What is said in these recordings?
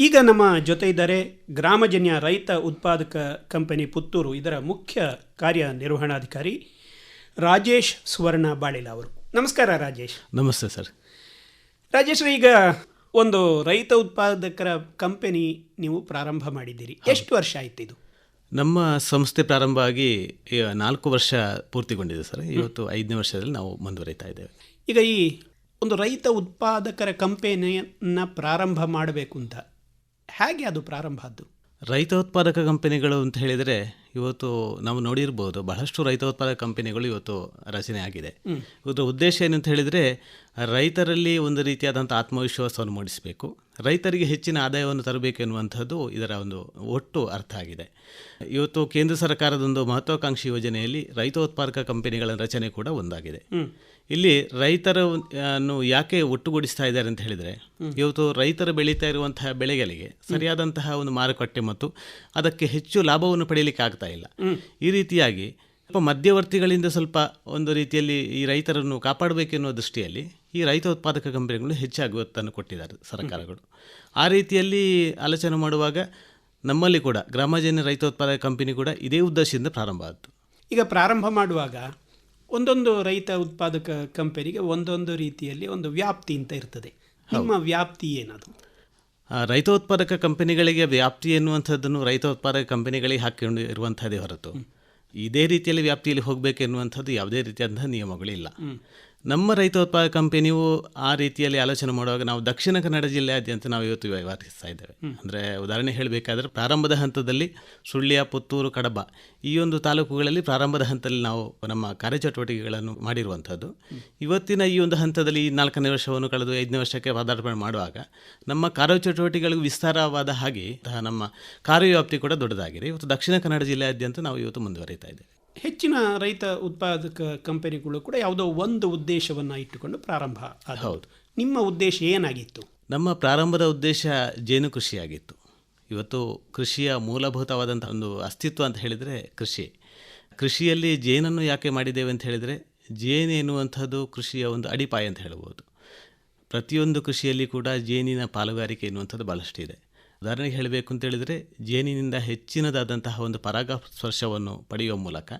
ಈಗ ನಮ್ಮ ಜೊತೆ ಇದ್ದಾರೆ ಗ್ರಾಮಜನ್ಯ ರೈತ ಉತ್ಪಾದಕ ಕಂಪನಿ ಪುತ್ತೂರು. ಇದರ ಮುಖ್ಯ ಕಾರ್ಯನಿರ್ವಹಣಾಧಿಕಾರಿ ರಾಜೇಶ್ ಸುವರ್ಣ ಬಾಳಿಲ ಅವರು. ನಮಸ್ಕಾರ ರಾಜೇಶ್. ನಮಸ್ತೆ ಸರ್. ರಾಜೇಶ್ ಈಗ ಒಂದು ರೈತ ಉತ್ಪಾದಕರ ಕಂಪನಿ ನೀವು ಪ್ರಾರಂಭ ಮಾಡಿದ್ದೀರಿ. ಎಷ್ಟು ವರ್ಷ ಆಯ್ತು ಇದು? ನಮ್ಮ ಸಂಸ್ಥೆ ಪ್ರಾರಂಭ ಆಗಿ ನಾಲ್ಕು ವರ್ಷ ಪೂರ್ತಿಗೊಂಡಿದೆ ಸರ್. ಇವತ್ತು ಐದನೇ ವರ್ಷದಲ್ಲಿ ನಾವು ಮುಂದುವರಿತಾ ಇದ್ದೇವೆ. ಈಗ ಈ ಒಂದು ರೈತ ಉತ್ಪಾದಕರ ಕಂಪನಿಯನ್ನು ಪ್ರಾರಂಭ ಮಾಡಬೇಕು ಅಂತ ಹೇಗೆ ಅದು ಪ್ರಾರಂಭ ಆದ್ದು ರೈತ ಉತ್ಪಾದಕ ಕಂಪನಿಗಳು ಅಂತ ಹೇಳಿದರೆ ಇವತ್ತು ನಾವು ನೋಡಿರ್ಬೋದು ಬಹಳಷ್ಟು ರೈತ ಉತ್ಪಾದಕ ಕಂಪನಿಗಳು ಇವತ್ತು ರಚನೆ ಆಗಿದೆ. ಇವತ್ತು ಉದ್ದೇಶ ಏನು ಅಂತ ಹೇಳಿದರೆ ರೈತರಲ್ಲಿ ಒಂದು ರೀತಿಯಾದಂಥ ಆತ್ಮವಿಶ್ವಾಸವನ್ನು ಮೂಡಿಸಬೇಕು. ರೈತರಿಗೆ ಹೆಚ್ಚಿನ ಆದಾಯವನ್ನು ತರಬೇಕು ಎನ್ನುವಂಥದ್ದು ಇದರ ಒಂದು ಒಟ್ಟು ಅರ್ಥ ಆಗಿದೆ. ಇವತ್ತು ಕೇಂದ್ರ ಸರ್ಕಾರದ ಒಂದು ಮಹತ್ವಾಕಾಂಕ್ಷಿ ಯೋಜನೆಯಲ್ಲಿ ರೈತ ಉತ್ಪಾದಕ ಕಂಪನಿಗಳ ರಚನೆ ಕೂಡ ಒಂದಾಗಿದೆ. ಇಲ್ಲಿ ರೈತರನ್ನು ಯಾಕೆ ಒಟ್ಟುಗೂಡಿಸ್ತಾ ಇದ್ದಾರೆ ಅಂತ ಹೇಳಿದರೆ ಇವತ್ತು ರೈತರು ಬೆಳೀತಾ ಇರುವಂತಹ ಬೆಳೆಗಳಿಗೆ ಸರಿಯಾದಂತಹ ಒಂದು ಮಾರುಕಟ್ಟೆ ಮತ್ತು ಅದಕ್ಕೆ ಹೆಚ್ಚು ಲಾಭವನ್ನು ಪಡೆಯಲಿಕ್ಕೆ ಆಗ್ತಾ ಇಲ್ಲ. ಈ ರೀತಿಯಾಗಿ ಸ್ವಲ್ಪ ಮಧ್ಯವರ್ತಿಗಳಿಂದ ಸ್ವಲ್ಪ ಒಂದು ರೀತಿಯಲ್ಲಿ ಈ ರೈತರನ್ನು ಕಾಪಾಡಬೇಕೆನ್ನುವ ದೃಷ್ಟಿಯಲ್ಲಿ ಈ ರೈತ ಉತ್ಪಾದಕ ಕಂಪನಿಗಳು ಹೆಚ್ಚಾಗಿ ಒತ್ತನ್ನು ಕೊಟ್ಟಿದ್ದಾರೆ ಸರ್ಕಾರಗಳು. ಆ ರೀತಿಯಲ್ಲಿ ಆಲೋಚನೆ ಮಾಡುವಾಗ ನಮ್ಮಲ್ಲಿ ಕೂಡ ಗ್ರಾಮಜನ್ಯ ರೈತ ಉತ್ಪಾದಕ ಕಂಪನಿ ಕೂಡ ಇದೇ ಉದ್ದೇಶದಿಂದ ಪ್ರಾರಂಭ ಆಯಿತು. ಈಗ ಪ್ರಾರಂಭ ಮಾಡುವಾಗ ಒಂದೊಂದು ರೈತ ಉತ್ಪಾದಕ ಕಂಪನಿಗೆ ಒಂದೊಂದು ರೀತಿಯಲ್ಲಿ ಒಂದು ವ್ಯಾಪ್ತಿ ಅಂತ ಇರ್ತದೆ. ನಿಮ್ಮ ವ್ಯಾಪ್ತಿ ಏನದು? ಆ, ರೈತ ಉತ್ಪಾದಕ ಕಂಪನಿಗಳಿಗೆ ವ್ಯಾಪ್ತಿ ಎನ್ನುವಂಥದ್ದನ್ನು ರೈತ ಉತ್ಪಾದಕ ಕಂಪನಿಗಳಿಗೆ ಹಾಕಿಕೊಂಡು ಇರುವಂಥದ್ದೇ ಹೊರತು. ಇದೇ ರೀತಿಯಲ್ಲಿ ವ್ಯಾಪ್ತಿಯಲ್ಲಿ ಹೋಗಬೇಕು ಎನ್ನುವಂಥದ್ದು ಯಾವುದೇ ರೀತಿಯಾದಂಥ ನಿಯಮಗಳಿಲ್ಲ. ನಮ್ಮ ರೈತ ಉತ್ಪಾದಕ ಕಂಪೆನಿಯು ಆ ರೀತಿಯಲ್ಲಿ ಆಲೋಚನೆ ಮಾಡುವಾಗ ನಾವು ದಕ್ಷಿಣ ಕನ್ನಡ ಜಿಲ್ಲೆಯಾದ್ಯಂತ ನಾವು ಇವತ್ತು ವ್ಯವಹರಿಸ್ತಾ ಇದ್ದೇವೆ. ಅಂದರೆ ಉದಾಹರಣೆ ಹೇಳಬೇಕಾದ್ರೆ ಪ್ರಾರಂಭದ ಹಂತದಲ್ಲಿ ಸುಳ್ಯ ಪುತ್ತೂರು ಕಡಬ ಈ ಒಂದು ತಾಲೂಕುಗಳಲ್ಲಿ ಪ್ರಾರಂಭದ ಹಂತದಲ್ಲಿ ನಾವು ನಮ್ಮ ಕಾರ್ಯಚಟುವಟಿಕೆಗಳನ್ನು ಮಾಡಿರುವಂಥದ್ದು. ಇವತ್ತಿನ ಈ ಒಂದು ಹಂತದಲ್ಲಿ ಈ ನಾಲ್ಕನೇ ವರ್ಷವನ್ನು ಕಳೆದು ಐದನೇ ವರ್ಷಕ್ಕೆ ಪದಾರ್ಪಣೆ ಮಾಡುವಾಗ ನಮ್ಮ ಕಾರ್ಯಚಟುವಟಿಕೆಗಳಿಗೆ ವಿಸ್ತಾರವಾದ ಹಾಗೆ ನಮ್ಮ ಕಾರ್ಯವ್ಯಾಪ್ತಿ ಕೂಡ ದೊಡ್ಡದಾಗಿದೆ. ಇವತ್ತು ದಕ್ಷಿಣ ಕನ್ನಡ ಜಿಲ್ಲೆಯಾದ್ಯಂತ ನಾವು ಇವತ್ತು ಮುಂದುವರಿತಾ ಇದ್ದೇವೆ. ಹೆಚ್ಚಿನ ರೈತ ಉತ್ಪಾದಕ ಕಂಪನಿಗಳು ಕೂಡ ಯಾವುದೋ ಒಂದು ಉದ್ದೇಶವನ್ನು ಇಟ್ಟುಕೊಂಡು ಪ್ರಾರಂಭ. ಹೌದು. ನಿಮ್ಮ ಉದ್ದೇಶ ಏನಾಗಿತ್ತು? ನಮ್ಮ ಪ್ರಾರಂಭದ ಉದ್ದೇಶ ಜೇನು ಕೃಷಿಯಾಗಿತ್ತು. ಇವತ್ತು ಕೃಷಿಯ ಮೂಲಭೂತವಾದಂಥ ಒಂದು ಅಸ್ತಿತ್ವ ಅಂತ ಹೇಳಿದರೆ ಕೃಷಿ. ಕೃಷಿಯಲ್ಲಿ ಜೇನನ್ನು ಯಾಕೆ ಮಾಡಿದ್ದೇವೆ ಅಂತ ಹೇಳಿದರೆ ಜೇನು ಎನ್ನುವಂಥದ್ದು ಕೃಷಿಯ ಒಂದು ಅಡಿಪಾಯ ಅಂತ ಹೇಳ್ಬೋದು. ಪ್ರತಿಯೊಂದು ಕೃಷಿಯಲ್ಲಿ ಕೂಡ ಜೇನಿನ ಪಾಲುಗಾರಿಕೆ ಎನ್ನುವಂಥದ್ದು ಭಾಳಷ್ಟು ಇದೆ. ಉದಾಹರಣೆಗೆ ಹೇಳಬೇಕು ಅಂತ ಹೇಳಿದರೆ ಜೇನಿನಿಂದ ಹೆಚ್ಚಿನದಾದಂತಹ ಒಂದು ಪರಾಗಸ್ಪರ್ಶವನ್ನು ಪಡೆಯುವ ಮೂಲಕ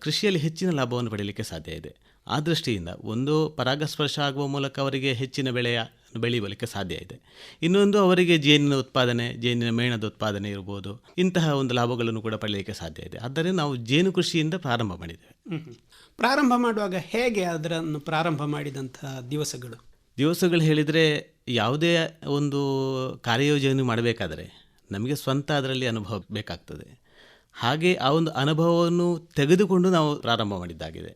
ಕೃಷಿಯಲ್ಲಿ ಹೆಚ್ಚಿನ ಲಾಭವನ್ನು ಪಡೆಯಲಿಕ್ಕೆ ಸಾಧ್ಯ ಇದೆ. ಆ ದೃಷ್ಟಿಯಿಂದ ಒಂದು ಪರಾಗಸ್ಪರ್ಶ ಆಗುವ ಮೂಲಕ ಅವರಿಗೆ ಹೆಚ್ಚಿನ ಬೆಳೆಯ ಬೆಳೆಯಲಿಕ್ಕೆ ಸಾಧ್ಯ ಇದೆ. ಇನ್ನೊಂದು ಅವರಿಗೆ ಜೇನಿನ ಉತ್ಪಾದನೆ ಜೇನಿನ ಮೇಣದ ಉತ್ಪಾದನೆ ಇರ್ಬೋದು ಇಂತಹ ಒಂದು ಲಾಭಗಳನ್ನು ಕೂಡ ಪಡೆಯಲಿಕ್ಕೆ ಸಾಧ್ಯ ಇದೆ. ಆದ್ದರಿಂದ ನಾವು ಜೇನು ಕೃಷಿಯಿಂದ ಪ್ರಾರಂಭ ಮಾಡಿದ್ದೇವೆ. ಪ್ರಾರಂಭ ಮಾಡುವಾಗ ಹೇಗೆ ಅದರನ್ನು ಪ್ರಾರಂಭ ಮಾಡಿದಂತಹ ದಿವಸಗಳು? ದಿವಸಗಳು ಹೇಳಿದರೆ ಯಾವುದೇ ಒಂದು ಕಾರ್ಯಯೋಜನೆ ಮಾಡಬೇಕಾದರೆ ನಮಗೆ ಸ್ವಂತ ಅದರಲ್ಲಿ ಅನುಭವ ಬೇಕಾಗ್ತದೆ. ಹಾಗೆ ಆ ಒಂದು ಅನುಭವವನ್ನು ತೆಗೆದುಕೊಂಡು ನಾವು ಪ್ರಾರಂಭ ಮಾಡಿದ್ದಾಗಿದೆ.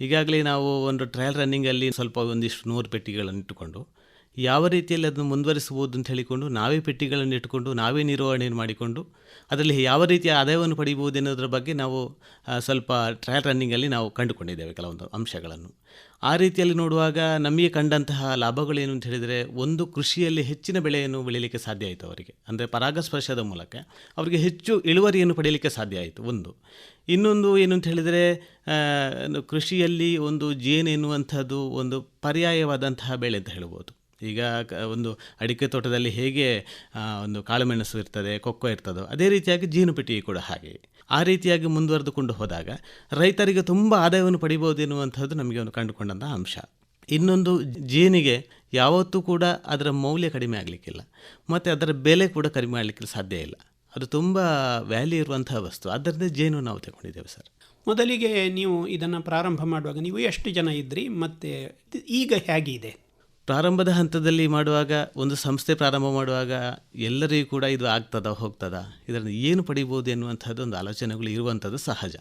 ಈಗಾಗಲೇ ನಾವು ಒಂದು ಟ್ರಯಲ್ ರನ್ನಿಂಗಲ್ಲಿ ಸ್ವಲ್ಪ ಒಂದಿಷ್ಟು ನೂರು ಪೆಟ್ಟಿಗೆಗಳನ್ನು ಇಟ್ಟುಕೊಂಡು ಯಾವ ರೀತಿಯಲ್ಲಿ ಅದನ್ನು ಮುಂದುವರಿಸಬಹುದು ಅಂತ ಹೇಳಿಕೊಂಡು ನಾವೇ ಪೆಟ್ಟಿಗಳನ್ನು ಇಟ್ಟುಕೊಂಡು ನಾವೇ ನಿರ್ವಹಣೆಯನ್ನು ಮಾಡಿಕೊಂಡು ಅದರಲ್ಲಿ ಯಾವ ರೀತಿಯ ಆದಾಯವನ್ನು ಪಡಿಬೋದು ಎನ್ನುವುದರ ಬಗ್ಗೆ ನಾವು ಸ್ವಲ್ಪ ಟ್ರಯಲ್ ರನ್ನಿಂಗಲ್ಲಿ ನಾವು ಕಂಡುಕೊಂಡಿದ್ದೇವೆ ಕೆಲವೊಂದು ಅಂಶಗಳನ್ನು. ಆ ರೀತಿಯಲ್ಲಿ ನೋಡುವಾಗ ನಮಗೆ ಕಂಡಂತಹ ಲಾಭಗಳೇನು ಅಂತ ಹೇಳಿದರೆ ಒಂದು ಕೃಷಿಯಲ್ಲಿ ಹೆಚ್ಚಿನ ಬೆಳೆಯನ್ನು ಬೆಳೀಲಿಕ್ಕೆ ಸಾಧ್ಯ ಆಯಿತು ಅವರಿಗೆ. ಅಂದರೆ ಪರಾಗಸ್ಪರ್ಶದ ಮೂಲಕ ಅವರಿಗೆ ಹೆಚ್ಚು ಇಳುವರಿಯನ್ನು ಪಡೆಯಲಿಕ್ಕೆ ಸಾಧ್ಯ ಆಯಿತು ಒಂದು. ಇನ್ನೊಂದು ಏನು ಅಂತ ಹೇಳಿದರೆ ಕೃಷಿಯಲ್ಲಿ ಒಂದು ಜೇನು ಎನ್ನುವಂಥದ್ದು ಒಂದು ಪರ್ಯಾಯವಾದಂತಹ ಬೆಳೆ ಅಂತ ಹೇಳ್ಬೋದು. ಈಗ ಒಂದು ಅಡಿಕೆ ತೋಟದಲ್ಲಿ ಹೇಗೆ ಒಂದು ಕಾಳುಮೆಣಸು ಇರ್ತದೆ, ಕೊಕ್ಕೋ ಇರ್ತದೋ, ಅದೇ ರೀತಿಯಾಗಿ ಜೇನು ಪೆಟ್ಟಿಗೆ ಕೂಡ ಹಾಗೆ. ಆ ರೀತಿಯಾಗಿ ಮುಂದುವರೆದುಕೊಂಡು ಹೋದಾಗ ರೈತರಿಗೆ ತುಂಬ ಆದಾಯವನ್ನು ಪಡಿಬೋದು ಎನ್ನುವಂಥದ್ದು ನಮಗೆ ಒಂದು ಕಂಡುಕೊಂಡಂಥ ಅಂಶ. ಇನ್ನೊಂದು, ಜೀನಿಗೆ ಯಾವತ್ತೂ ಕೂಡ ಅದರ ಮೌಲ್ಯ ಕಡಿಮೆ ಆಗಲಿಕ್ಕಿಲ್ಲ. ಮತ್ತು ಅದರ ಬೆಲೆ ಕೂಡ ಕಡಿಮೆ ಆಗಲಿಕ್ಕೆ ಸಾಧ್ಯ ಇಲ್ಲ. ಅದು ತುಂಬ ವ್ಯಾಲ್ಯೂ ಇರುವಂತಹ ವಸ್ತು. ಅದರಿಂದ ಜೇನು ನಾವು ತಗೊಂಡಿದ್ದೇವೆ ಸರ್. ಮೊದಲಿಗೆ ನೀವು ಇದನ್ನು ಪ್ರಾರಂಭ ಮಾಡುವಾಗ ನೀವು ಎಷ್ಟು ಜನ ಇದ್ರಿ, ಮತ್ತೆ ಈಗ ಹೇಗಿದೆ? ಪ್ರಾರಂಭದ ಹಂತದಲ್ಲಿ ಮಾಡುವಾಗ ಒಂದು ಸಂಸ್ಥೆ ಪ್ರಾರಂಭ ಮಾಡುವಾಗ ಎಲ್ಲರಿಗೂ ಕೂಡ ಇದು ಆಗ್ತದ ಹೋಗ್ತದ? ಇದರಿಂದ ಏನು ಪಡಿಬೋದು ಎನ್ನುವಂಥದ್ದು ಒಂದು ಆಲೋಚನೆಗಳು ಇರುವಂಥದ್ದು ಸಹಜ.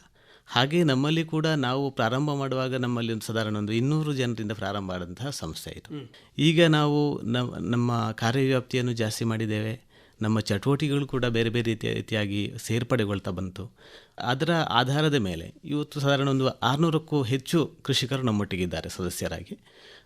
ಹಾಗೆ ನಮ್ಮಲ್ಲಿ ಕೂಡ ನಾವು ಪ್ರಾರಂಭ ಮಾಡುವಾಗ ನಮ್ಮಲ್ಲಿ ಒಂದು ಸಾಧಾರಣ ಒಂದು ಇನ್ನೂರು ಜನರಿಂದ ಪ್ರಾರಂಭ ಆದಂತಹ ಸಂಸ್ಥೆ ಇದು. ಈಗ ನಾವು ನಮ್ಮ ನಮ್ಮ ಕಾರ್ಯವ್ಯಾಪ್ತಿಯನ್ನು ಜಾಸ್ತಿ ಮಾಡಿದ್ದೇವೆ. ನಮ್ಮ ಚಟುವಟಿಕೆಗಳು ಕೂಡ ಬೇರೆ ಬೇರೆ ರೀತಿಯ ರೀತಿಯಾಗಿ ಸೇರ್ಪಡೆಗೊಳ್ತಾ ಬಂತು. ಅದರ ಆಧಾರದ ಮೇಲೆ ಇವತ್ತು ಸಾಧಾರಣ ಒಂದು ಆರುನೂರಕ್ಕೂ ಹೆಚ್ಚು ಕೃಷಿಕರು ನಮ್ಮೊಟ್ಟಿಗಿದ್ದಾರೆ ಸದಸ್ಯರಾಗಿ.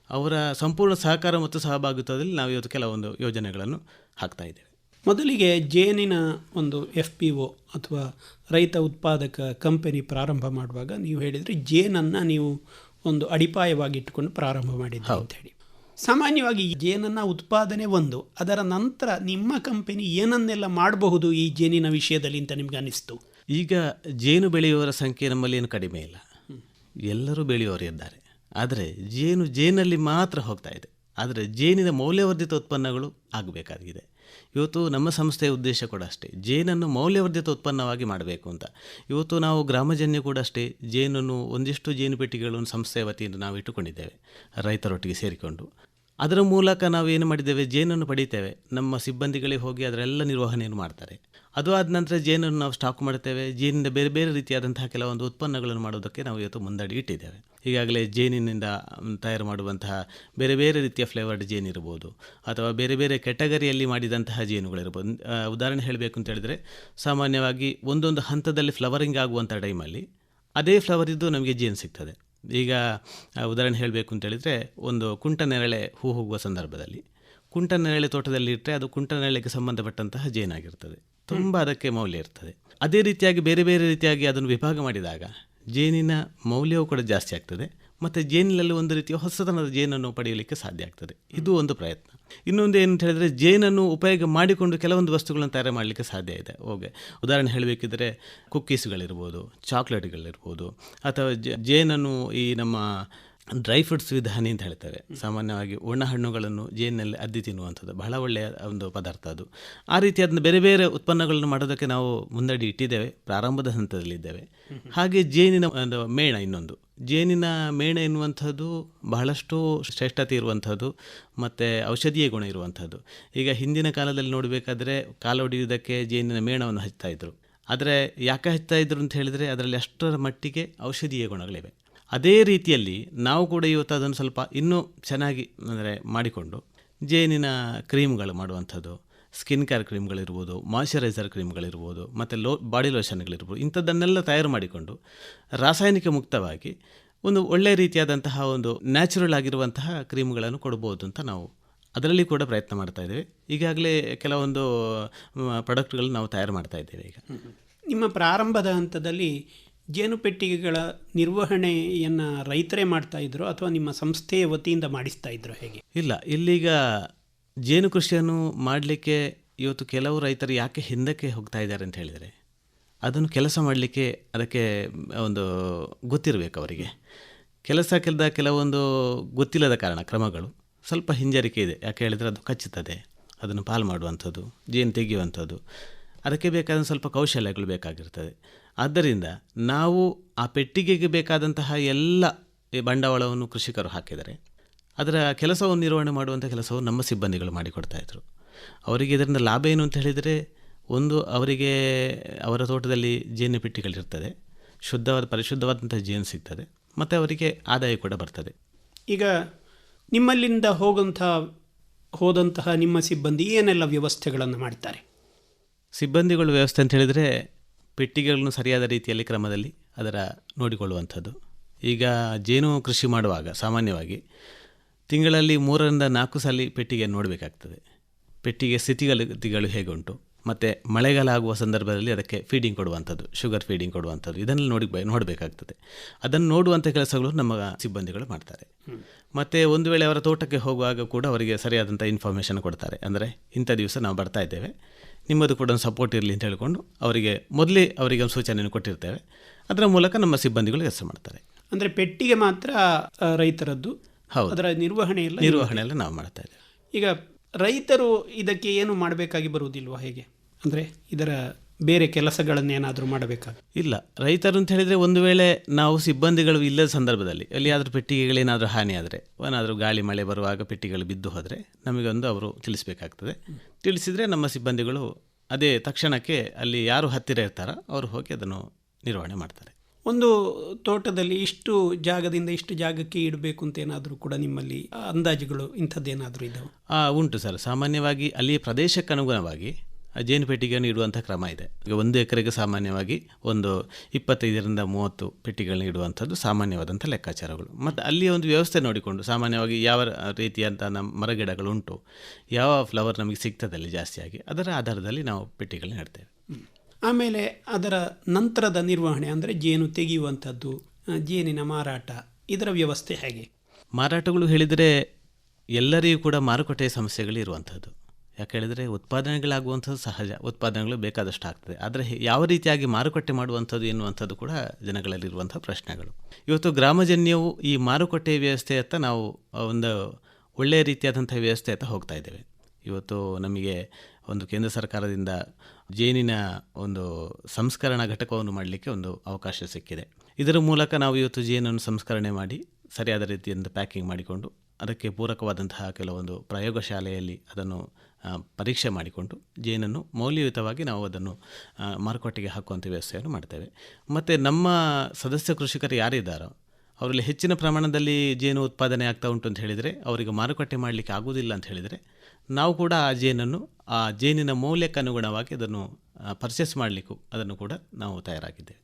ಅವರ ಸಂಪೂರ್ಣ ಸಹಕಾರ ಮತ್ತು ಸಹಭಾಗಿತ್ವದಲ್ಲಿ ನಾವು ಇವತ್ತು ಕೆಲವೊಂದು ಯೋಜನೆಗಳನ್ನು ಹಾಕ್ತಾ ಇದ್ದೇವೆ. ಮೊದಲಿಗೆ ಜೇನಿನ ಒಂದು ಎಫ್ ಪಿ ಒ ಅಥವಾ ರೈತ ಉತ್ಪಾದಕ ಕಂಪನಿ ಪ್ರಾರಂಭ ಮಾಡುವಾಗ ನೀವು ಹೇಳಿದರೆ ಜೇನನ್ನು ನೀವು ಒಂದು ಅಡಿಪಾಯವಾಗಿ ಇಟ್ಟುಕೊಂಡು ಪ್ರಾರಂಭ ಮಾಡಿದ್ದೆ ಅಂತ ಹೇಳಿ ಸಾಮಾನ್ಯವಾಗಿ ಈ ಜೇನನ್ನು ಉತ್ಪಾದನೆ ಒಂದು ಅದರ ನಂತರ ನಿಮ್ಮ ಕಂಪನಿ ಏನನ್ನೆಲ್ಲ ಮಾಡಬಹುದು ಈ ಜೇನಿನ ವಿಷಯದಲ್ಲಿ ಅಂತ ನಿಮ್ಗೆ ಅನ್ನಿಸ್ತು ಈಗ ಜೇನು ಬೆಳೆಯುವವರ ಸಂಖ್ಯೆ ನಮ್ಮಲ್ಲಿ ಏನು ಕಡಿಮೆ ಇಲ್ಲ. ಎಲ್ಲರೂ ಬೆಳೆಯುವವರು ಇದ್ದಾರೆ ಆದರೆ ಜೇನು, ಜೇನಲ್ಲಿ ಮಾತ್ರ ಹೋಗ್ತಾ ಇದೆ. ಆದರೆ ಜೇನಿನ ಮೌಲ್ಯವರ್ಧಿತ ಉತ್ಪನ್ನಗಳು ಆಗಬೇಕಾಗಿದೆ. ಇವತ್ತು ನಮ್ಮ ಸಂಸ್ಥೆಯ ಉದ್ದೇಶ ಕೂಡ ಅಷ್ಟೇ. ಜೇನನ್ನು ಮೌಲ್ಯವರ್ಧಿತ ಉತ್ಪನ್ನವಾಗಿ ಮಾಡಬೇಕು ಅಂತ. ಇವತ್ತು ನಾವು ಗ್ರಾಮಜನ್ಯ ಕೂಡ ಅಷ್ಟೇ. ಜೇನನ್ನು ಒಂದಿಷ್ಟು ಜೇನು ಪೆಟ್ಟಿಗೆಗಳನ್ನು ಸಂಸ್ಥೆಯ ವತಿಯಿಂದ ನಾವು ಇಟ್ಟುಕೊಂಡಿದ್ದೇವೆ. ರೈತರೊಟ್ಟಿಗೆ ಸೇರಿಕೊಂಡು. ಅದರ ಮೂಲಕ ನಾವು ಏನು ಮಾಡಿದ್ದೇವೆ? ಜೇನನ್ನು ಪಡಿತೇವೆ. ನಮ್ಮ ಸಿಬ್ಬಂದಿಗಳಿಗೆ ಹೋಗಿ ಅದರೆಲ್ಲ ನಿರ್ವಹಣೆಯನ್ನು ಮಾಡ್ತಾರೆ. ಅದು ಆದ ನಂತರ ಜೇನನ್ನು ನಾವು ಸ್ಟಾಕ್ ಮಾಡ್ತೇವೆ ಜೇನಿಂದ ಬೇರೆ ಬೇರೆ ರೀತಿಯಾದಂತಹ ಕೆಲವೊಂದು ಉತ್ಪನ್ನಗಳನ್ನು ಮಾಡೋದಕ್ಕೆ ನಾವು ಇವತ್ತು ಮುಂದಡಿ ಇಟ್ಟಿದ್ದೇವೆ. ಈಗಾಗಲೇ ಜೇನಿನಿಂದ ತಯಾರು ಮಾಡುವಂತಹ ಬೇರೆ ಬೇರೆ ರೀತಿಯ ಫ್ಲೇವರ್ಡ್ ಜೇನು ಇರ್ಬೋದು, ಅಥವಾ ಬೇರೆ ಬೇರೆ ಕೆಟಗರಿಯಲ್ಲಿ ಮಾಡಿದಂತಹ ಜೇನುಗಳಿರ್ಬೋದು ಉದಾಹರಣೆ ಹೇಳಬೇಕು ಅಂತ ಹೇಳಿದರೆ, ಸಾಮಾನ್ಯವಾಗಿ ಒಂದೊಂದು ಹಂತದಲ್ಲಿ ಫ್ಲವರಿಂಗ್ ಆಗುವಂಥ ಟೈಮಲ್ಲಿ ಅದೇ ಫ್ಲವರ್ ಇದ್ದು ನಮಗೆ ಜೇನು ಸಿಗ್ತದೆ. ಈಗ ಉದಾಹರಣೆ ಹೇಳಬೇಕು ಅಂತ ಹೇಳಿದರೆ, ಒಂದು ಕುಂಟ ನೆರಳೆ ಹೂ ಹೋಗುವ ಸಂದರ್ಭದಲ್ಲಿ. ಕುಂಟ ನೆರಳೆ ತೋಟದಲ್ಲಿ ಇಟ್ಟರೆ ಅದು ಕುಂಟ ನೆರಳೆಗೆ ಸಂಬಂಧಪಟ್ಟಂತಹ ಜೇನಾಗಿರ್ತದೆ ತುಂಬ ಅದಕ್ಕೆ ಮೌಲ್ಯ ಇರ್ತದೆ. ಅದೇ ರೀತಿಯಾಗಿ ಬೇರೆ ಬೇರೆ ರೀತಿಯಾಗಿ ಅದನ್ನು ವಿಭಾಗ ಮಾಡಿದಾಗ ಜೇನಿನ ಮೌಲ್ಯವೂ ಕೂಡ ಜಾಸ್ತಿ ಆಗ್ತದೆ. ಮತ್ತು ಜೇನಿನಲ್ಲಿ ಒಂದು ರೀತಿಯ ಹೊಸತನದ ಜೇನನ್ನು ಪಡೆಯಲಿಕ್ಕೆ ಸಾಧ್ಯ ಆಗ್ತದೆ. ಇದು ಒಂದು ಪ್ರಯತ್ನ. ಇನ್ನೊಂದು ಏನು ಅಂತ ಹೇಳಿದರೆ ಜೇನನ್ನು ಉಪಯೋಗ ಮಾಡಿಕೊಂಡು ಕೆಲವೊಂದು ವಸ್ತುಗಳನ್ನು ತಯಾರು ಮಾಡಲಿಕ್ಕೆ ಸಾಧ್ಯ ಇದೆ. ಓಕೆ ಉದಾಹರಣೆ ಹೇಳಬೇಕಿದ್ರೆ ಕುಕ್ಕೀಸ್ಗಳಿರ್ಬೋದು, ಚಾಕ್ಲೇಟ್ಗಳಿರ್ಬೋದು, ಅಥವಾ ಜೇನನ್ನು ಈ ನಮ್ಮ ಡ್ರೈ ಫ್ರೂಟ್ಸ್ ವಿಧಾನಿ ಅಂತ ಹೇಳ್ತಾರೆ. ಸಾಮಾನ್ಯವಾಗಿ ಒಣ ಹಣ್ಣುಗಳನ್ನು ಜೇನಿನಲ್ಲಿ ಅದ್ದಿ ತಿನ್ನುವಂಥದ್ದು, ಬಹಳ ಒಳ್ಳೆಯ ಒಂದು ಪದಾರ್ಥ ಅದು. ಆ ರೀತಿ ಅದನ್ನು ಬೇರೆ ಬೇರೆ ಉತ್ಪನ್ನಗಳನ್ನು ಮಾಡೋದಕ್ಕೆ ನಾವು ಮುಂದಡಿ ಇಟ್ಟಿದ್ದೇವೆ, ಪ್ರಾರಂಭದ ಹಂತದಲ್ಲಿದ್ದೇವೆ. ಹಾಗೆ ಜೇನಿನ ಒಂದು ಮೇಣ ಇನ್ನೊಂದು. ಜೇನಿನ ಮೇಣ ಎನ್ನುವಂಥದ್ದು ಬಹಳಷ್ಟು ಶ್ರೇಷ್ಠತೆ ಇರುವಂಥದ್ದು ಮತ್ತು ಔಷಧೀಯ ಗುಣ ಇರುವಂಥದ್ದು. ಈಗ ಹಿಂದಿನ ಕಾಲದಲ್ಲಿ ನೋಡಬೇಕಾದ್ರೆ ಕಾಲು ಹೊಡೆಯುವುದಕ್ಕೆ ಜೇನಿನ ಮೇಣವನ್ನು ಹಚ್ತಾ ಇದ್ರು. ಆದರೆ ಯಾಕೆ ಹಚ್ತಾ ಇದ್ರು ಅಂತ ಹೇಳಿದರೆ ಅದರಲ್ಲಿ ಅಷ್ಟರ ಮಟ್ಟಿಗೆ ಔಷಧೀಯ ಗುಣಗಳಿವೆ. ಅದೇ ರೀತಿಯಲ್ಲಿ ನಾವು ಕೂಡ ಇವತ್ತು ಅದನ್ನು ಸ್ವಲ್ಪ ಇನ್ನೂ ಚೆನ್ನಾಗಿ, ಅಂದರೆ ಮಾಡಿಕೊಂಡು ಜೇನಿನ ಕ್ರೀಮ್ಗಳು ಮಾಡುವಂಥದ್ದು ಸ್ಕಿನ್ ಕೇರ್ ಕ್ರೀಮ್ಗಳಿರ್ಬೋದು ಮಾಯಶ್ಚರೈಸರ್ ಕ್ರೀಮ್ಗಳಿರ್ಬೋದು ಮತ್ತು ಲೋ ಬಾಡಿ ಲೋಷನ್ಗಳಿರ್ಬೋದು ಇಂಥದ್ದನ್ನೆಲ್ಲ ತಯಾರು ಮಾಡಿಕೊಂಡು ರಾಸಾಯನಿಕ ಮುಕ್ತವಾಗಿ ಒಂದು ಒಳ್ಳೆಯ ರೀತಿಯಾದಂತಹ ಒಂದು ನ್ಯಾಚುರಲ್ ಆಗಿರುವಂತಹ ಕ್ರೀಮ್ಗಳನ್ನು ಕೊಡ್ಬೋದು ಅಂತ ನಾವು ಅದರಲ್ಲಿ ಕೂಡ ಪ್ರಯತ್ನ ಮಾಡ್ತಾ ಇದ್ದೇವೆ. ಈಗಾಗಲೇ ಕೆಲವೊಂದು ಪ್ರಾಡಕ್ಟ್ಗಳನ್ನು ನಾವು ತಯಾರು ಮಾಡ್ತಾ ಇದ್ದೇವೆ ಈಗ. ನಿಮ್ಮ ಪ್ರಾರಂಭದ ಹಂತದಲ್ಲಿ ಜೇನು ಪೆಟ್ಟಿಗೆಗಳ ನಿರ್ವಹಣೆಯನ್ನು ರೈತರೇ ಮಾಡ್ತಾ ಇದ್ರು ಅಥವಾ ನಿಮ್ಮ ಸಂಸ್ಥೆಯ ವತಿಯಿಂದ ಮಾಡಿಸ್ತಾ ಇದ್ರು ಹೇಗೆ? ಇಲ್ಲ ಇಲ್ಲೀಗ ಜೇನು ಕೃಷಿಯನ್ನು ಮಾಡಲಿಕ್ಕೆ ಇವತ್ತು ಕೆಲವು ರೈತರು ಯಾಕೆ ಹಿಂದಕ್ಕೆ ಹೋಗ್ತಾ ಇದ್ದಾರೆ ಅಂತ ಹೇಳಿದರೆ, ಅದನ್ನು ಕೆಲಸ ಮಾಡಲಿಕ್ಕೆ ಅದಕ್ಕೆ ಒಂದು ಗೊತ್ತಿರಬೇಕು ಅವರಿಗೆ. ಕೆಲಸ ಕೆಲದ ಕೆಲವೊಂದು ಗೊತ್ತಿಲ್ಲದ ಕಾರಣ, ಕ್ರಮಗಳು. ಸ್ವಲ್ಪ ಹಿಂಜರಿಕೆ ಇದೆ. ಯಾಕೆ ಹೇಳಿದರೆ ಅದು ಕಚ್ಚುತ್ತದೆ. ಅದನ್ನು ಪಾಲು ಮಾಡುವಂಥದ್ದು, ಜೇನು ತೆಗೆಯುವಂಥದ್ದು. ಅದಕ್ಕೆ ಬೇಕಾದ ಸ್ವಲ್ಪ ಕೌಶಲ್ಯಗಳು ಬೇಕಾಗಿರ್ತದೆ. ಆದ್ದರಿಂದ ನಾವು ಆ ಪೆಟ್ಟಿಗೆಗೆ ಬೇಕಾದಂತಹ ಎಲ್ಲ ಬಂಡವಾಳವನ್ನು ಕೃಷಿಕರು ಹಾಕಿದರೆ ಅದರ ಕೆಲಸವನ್ನು ನಿರ್ವಹಣೆ ಮಾಡುವಂಥ ಕೆಲಸವನ್ನು ನಮ್ಮ ಸಿಬ್ಬಂದಿಗಳು ಮಾಡಿಕೊಡ್ತಾ ಇದ್ರು. ಅವರಿಗೆ ಇದರಿಂದ ಲಾಭ ಏನು ಅಂತ ಹೇಳಿದರೆ ಒಂದು ಅವರಿಗೆ ಅವರ ತೋಟದಲ್ಲಿ ಜೇನು ಪೆಟ್ಟಿಗಳಿರ್ತದೆ. ಶುದ್ಧವಾದ ಪರಿಶುದ್ಧವಾದಂಥ ಜೇನು ಸಿಗ್ತದೆ. ಮತ್ತು ಅವರಿಗೆ ಆದಾಯ ಕೂಡ ಬರ್ತದೆ. ಈಗ ನಿಮ್ಮಲ್ಲಿಂದ ಹೋಗಂಥ ಹೋದಂತಹ ನಿಮ್ಮ ಸಿಬ್ಬಂದಿ ಏನೆಲ್ಲ ವ್ಯವಸ್ಥೆಗಳನ್ನು ಮಾಡ್ತಾರೆ? ಸಿಬ್ಬಂದಿಗಳು ವ್ಯವಸ್ಥೆ ಅಂತ ಹೇಳಿದರೆ ಪೆಟ್ಟಿಗೆಗಳನ್ನು ಸರಿಯಾದ ರೀತಿಯಲ್ಲಿ ಕ್ರಮದಲ್ಲಿ ಅದರ ನೋಡಿಕೊಳ್ಳುವಂಥದ್ದು. ಈಗ ಜೇನು ಕೃಷಿ ಮಾಡುವಾಗ ಸಾಮಾನ್ಯವಾಗಿ ತಿಂಗಳಲ್ಲಿ ಮೂರರಿಂದ ನಾಲ್ಕು ಸಲ ಪೆಟ್ಟಿಗೆ ನೋಡಬೇಕಾಗ್ತದೆ. ಪೆಟ್ಟಿಗೆ ಸ್ಥಿತಿಗತಿಗಳು ಹೇಗೆ ಉಂಟು ಮತ್ತು ಮಳೆಗಾಲ ಆಗುವ ಸಂದರ್ಭದಲ್ಲಿ ಅದಕ್ಕೆ ಫೀಡಿಂಗ್ ಕೊಡುವಂಥದ್ದು ಶುಗರ್ ಫೀಡಿಂಗ್ ಕೊಡುವಂಥದ್ದು ಇದನ್ನು ನೋಡಿ ನೋಡಬೇಕಾಗ್ತದೆ. ಅದನ್ನು ನೋಡುವಂಥ ಕೆಲಸಗಳು ನಮ್ಮ ಸಿಬ್ಬಂದಿಗಳು ಮಾಡ್ತಾರೆ. ಮತ್ತು ಒಂದು ವೇಳೆ ಅವರ ತೋಟಕ್ಕೆ ಹೋಗುವಾಗ ಕೂಡ ಅವರಿಗೆ ಸರಿಯಾದಂಥ ಇನ್ಫಾರ್ಮೇಷನ್ ಕೊಡ್ತಾರೆ. ಅಂದರೆ ಇಂಥ ದಿವಸ ನಾವು ಬರ್ತಾ ಇದ್ದೇವೆ. ನಿಮ್ಮದು ಕೂಡ ಒಂದು ಸಪೋರ್ಟ್ ಇರಲಿ ಅಂತ ಹೇಳಿಕೊಂಡು ಅವರಿಗೆ ಮೊದಲೇ ಅವರಿಗೆ ಒಂದು ಸೂಚನೆಯನ್ನು ಕೊಟ್ಟಿರ್ತೇವೆ. ಅದರ ಮೂಲಕ ನಮ್ಮ ಸಿಬ್ಬಂದಿಗಳು ಕೆಲಸ ಮಾಡ್ತಾರೆ. ಅಂದರೆ ಪೆಟ್ಟಿಗೆ ಮಾತ್ರ ರೈತರದ್ದು? ಹೌದು. ಅದರ ನಿರ್ವಹಣೆ ಎಲ್ಲ ನಿರ್ವಹಣೆ ಎಲ್ಲ ನಾವು ಮಾಡ್ತಾ ಇದ್ದೇವೆ. ಈಗ ರೈತರು ಇದಕ್ಕೆ ಏನು ಮಾಡಬೇಕಾಗಿ ಬರುವುದಿಲ್ವಾ ಹೇಗೆ? ಅಂದರೆ ಇದರ ಬೇರೆ ಕೆಲಸಗಳನ್ನೇನಾದರೂ ಮಾಡಬೇಕಾ? ಇಲ್ಲ ರೈತರು ಅಂತ ಹೇಳಿದರೆ ಒಂದು ವೇಳೆ ನಾವು ಸಿಬ್ಬಂದಿಗಳು ಇಲ್ಲದ ಸಂದರ್ಭದಲ್ಲಿ ಎಲ್ಲಿಯಾದರೂ ಪೆಟ್ಟಿಗೆಗಳೇನಾದರೂ ಹಾನಿ ಆದರೆ ಏನಾದರೂ ಗಾಳಿ ಮಳೆ ಬರುವಾಗ ಪೆಟ್ಟಿಗೆಗಳು ಬಿದ್ದು ಹೋದರೆ ನಮಗೊಂದು ಅವರು ತಿಳಿಸಬೇಕಾಗ್ತದೆ. ತಿಳಿಸಿದರೆ ನಮ್ಮ ಸಿಬ್ಬಂದಿಗಳು ಅದೇ ತಕ್ಷಣಕ್ಕೆ ಅಲ್ಲಿ ಯಾರು ಹತ್ತಿರ ಇರ್ತಾರೋ ಅವರು ಹೋಗಿ ಅದನ್ನು ನಿರ್ವಹಣೆ ಮಾಡ್ತಾರೆ. ಒಂದು ತೋಟದಲ್ಲಿ ಇಷ್ಟು ಜಾಗದಿಂದ ಇಷ್ಟು ಜಾಗಕ್ಕೆ ಇಡಬೇಕು ಅಂತ ಏನಾದರೂ ಕೂಡ ನಿಮ್ಮಲ್ಲಿ ಅಂದಾಜುಗಳು ಇಂಥದ್ದೇನಾದರೂ ಇದ್ದಾವೆ ಆ, ಉಂಟು ಸರ್. ಸಾಮಾನ್ಯವಾಗಿ ಅಲ್ಲಿ ಪ್ರದೇಶಕ್ಕೆ ಅನುಗುಣವಾಗಿ ಜೇನು ಪೆಟ್ಟಿಗೆಯನ್ನು ಇಡುವಂಥ ಕ್ರಮ ಇದೆ. ಈಗ ಒಂದು ಎಕರೆಗೆ ಸಾಮಾನ್ಯವಾಗಿ ಒಂದು ಇಪ್ಪತ್ತೈದರಿಂದ ಮೂವತ್ತು ಪೆಟ್ಟಿಗೆಗಳನ್ನ ಇಡುವಂಥದ್ದು ಸಾಮಾನ್ಯವಾದಂಥ ಲೆಕ್ಕಾಚಾರಗಳು. ಮತ್ತು ಅಲ್ಲಿ ಒಂದು ವ್ಯವಸ್ಥೆ ನೋಡಿಕೊಂಡು ಸಾಮಾನ್ಯವಾಗಿ ಯಾವ ರೀತಿಯಂಥ ನಮ್ಮ ಮರಗಿಡಗಳು ಉಂಟು ಯಾವ ಫ್ಲವರ್ ನಮಗೆ ಸಿಗ್ತದೆ ಅಲ್ಲಿ ಜಾಸ್ತಿಯಾಗಿ ಅದರ ಆಧಾರದಲ್ಲಿ ನಾವು ಪೆಟ್ಟಿಗೆಗಳನ್ನ ಇಡ್ತೇವೆ ಆಮೇಲೆ ಅದರ ನಂತರದ ನಿರ್ವಹಣೆ ಅಂದರೆ ಜೇನು ತೆಗೆಯುವಂಥದ್ದು ಜೇನಿನ ಮಾರಾಟ, ಇದರ ವ್ಯವಸ್ಥೆ ಹೇಗೆ? ಮಾರಾಟಗಳು ಹೇಳಿದರೆ ಎಲ್ಲರಿಗೂ ಕೂಡ ಮಾರುಕಟ್ಟೆ ಸಮಸ್ಯೆಗಳು ಇರುವಂಥದ್ದು. ಯಾಕೆ ಹೇಳಿದರೆ ಉತ್ಪಾದನೆಗಳಾಗುವಂಥದ್ದು ಸಹಜ, ಉತ್ಪಾದನೆಗಳು ಬೇಕಾದಷ್ಟು ಆಗ್ತದೆ. ಆದರೆ ಯಾವ ರೀತಿಯಾಗಿ ಮಾರುಕಟ್ಟೆ ಮಾಡುವಂಥದ್ದು, ಎನ್ನುವಂಥದ್ದು ಕೂಡ ಜನಗಳಲ್ಲಿರುವಂಥ ಪ್ರಶ್ನೆಗಳು. ಇವತ್ತು ಗ್ರಾಮಜನ್ಯವು ಈ ಮಾರುಕಟ್ಟೆ ವ್ಯವಸ್ಥೆಯತ್ತ ನಾವು ಒಂದು ಒಳ್ಳೆಯ ರೀತಿಯಾದಂಥ ವ್ಯವಸ್ಥೆಯತ್ತ ಹೋಗ್ತಾ ಇದ್ದೇವೆ. ಇವತ್ತು ನಮಗೆ ಒಂದು ಕೇಂದ್ರ ಸರ್ಕಾರದಿಂದ ಜೇನಿನ ಒಂದು ಸಂಸ್ಕರಣಾ ಘಟಕವನ್ನು ಮಾಡಲಿಕ್ಕೆ ಒಂದು ಅವಕಾಶ ಸಿಕ್ಕಿದೆ. ಇದರ ಮೂಲಕ ನಾವು ಇವತ್ತು ಜೇನನ್ನು ಸಂಸ್ಕರಣೆ ಮಾಡಿ ಸರಿಯಾದ ರೀತಿಯಿಂದ ಪ್ಯಾಕಿಂಗ್ ಮಾಡಿಕೊಂಡು ಅದಕ್ಕೆ ಪೂರಕವಾದಂತಹ ಕೆಲವೊಂದು ಪ್ರಯೋಗಶಾಲೆಯಲ್ಲಿ ಅದನ್ನು ಪರೀಕ್ಷೆ ಮಾಡಿಕೊಂಡು ಜೇನನ್ನು ಮೌಲ್ಯಯುತವಾಗಿ ನಾವು ಅದನ್ನು ಮಾರುಕಟ್ಟೆಗೆ ಹಾಕುವಂಥ ವ್ಯವಸ್ಥೆಯನ್ನು ಮಾಡ್ತೇವೆ. ಮತ್ತು ನಮ್ಮ ಸದಸ್ಯ ಕೃಷಿಕರು ಯಾರಿದ್ದಾರೋ ಅವರಲ್ಲಿ ಹೆಚ್ಚಿನ ಪ್ರಮಾಣದಲ್ಲಿ ಜೇನು ಉತ್ಪಾದನೆ ಆಗ್ತಾ ಉಂಟು ಅಂತ ಹೇಳಿದರೆ ಅವರಿಗೆ ಮಾರುಕಟ್ಟೆ ಮಾಡಲಿಕ್ಕೆ ಆಗುವುದಿಲ್ಲ ಅಂತ ಹೇಳಿದರೆ ನಾವು ಕೂಡ ಆ ಜೇನನ್ನು ಆ ಜೇನಿನ ಮೌಲ್ಯಕ್ಕೆ ಅನುಗುಣವಾಗಿ ಅದನ್ನು ಪರ್ಚೇಸ್ ಮಾಡಲಿಕ್ಕೂ ಅದನ್ನು ಕೂಡ ನಾವು ತಯಾರಾಗಿದ್ದೇವೆ.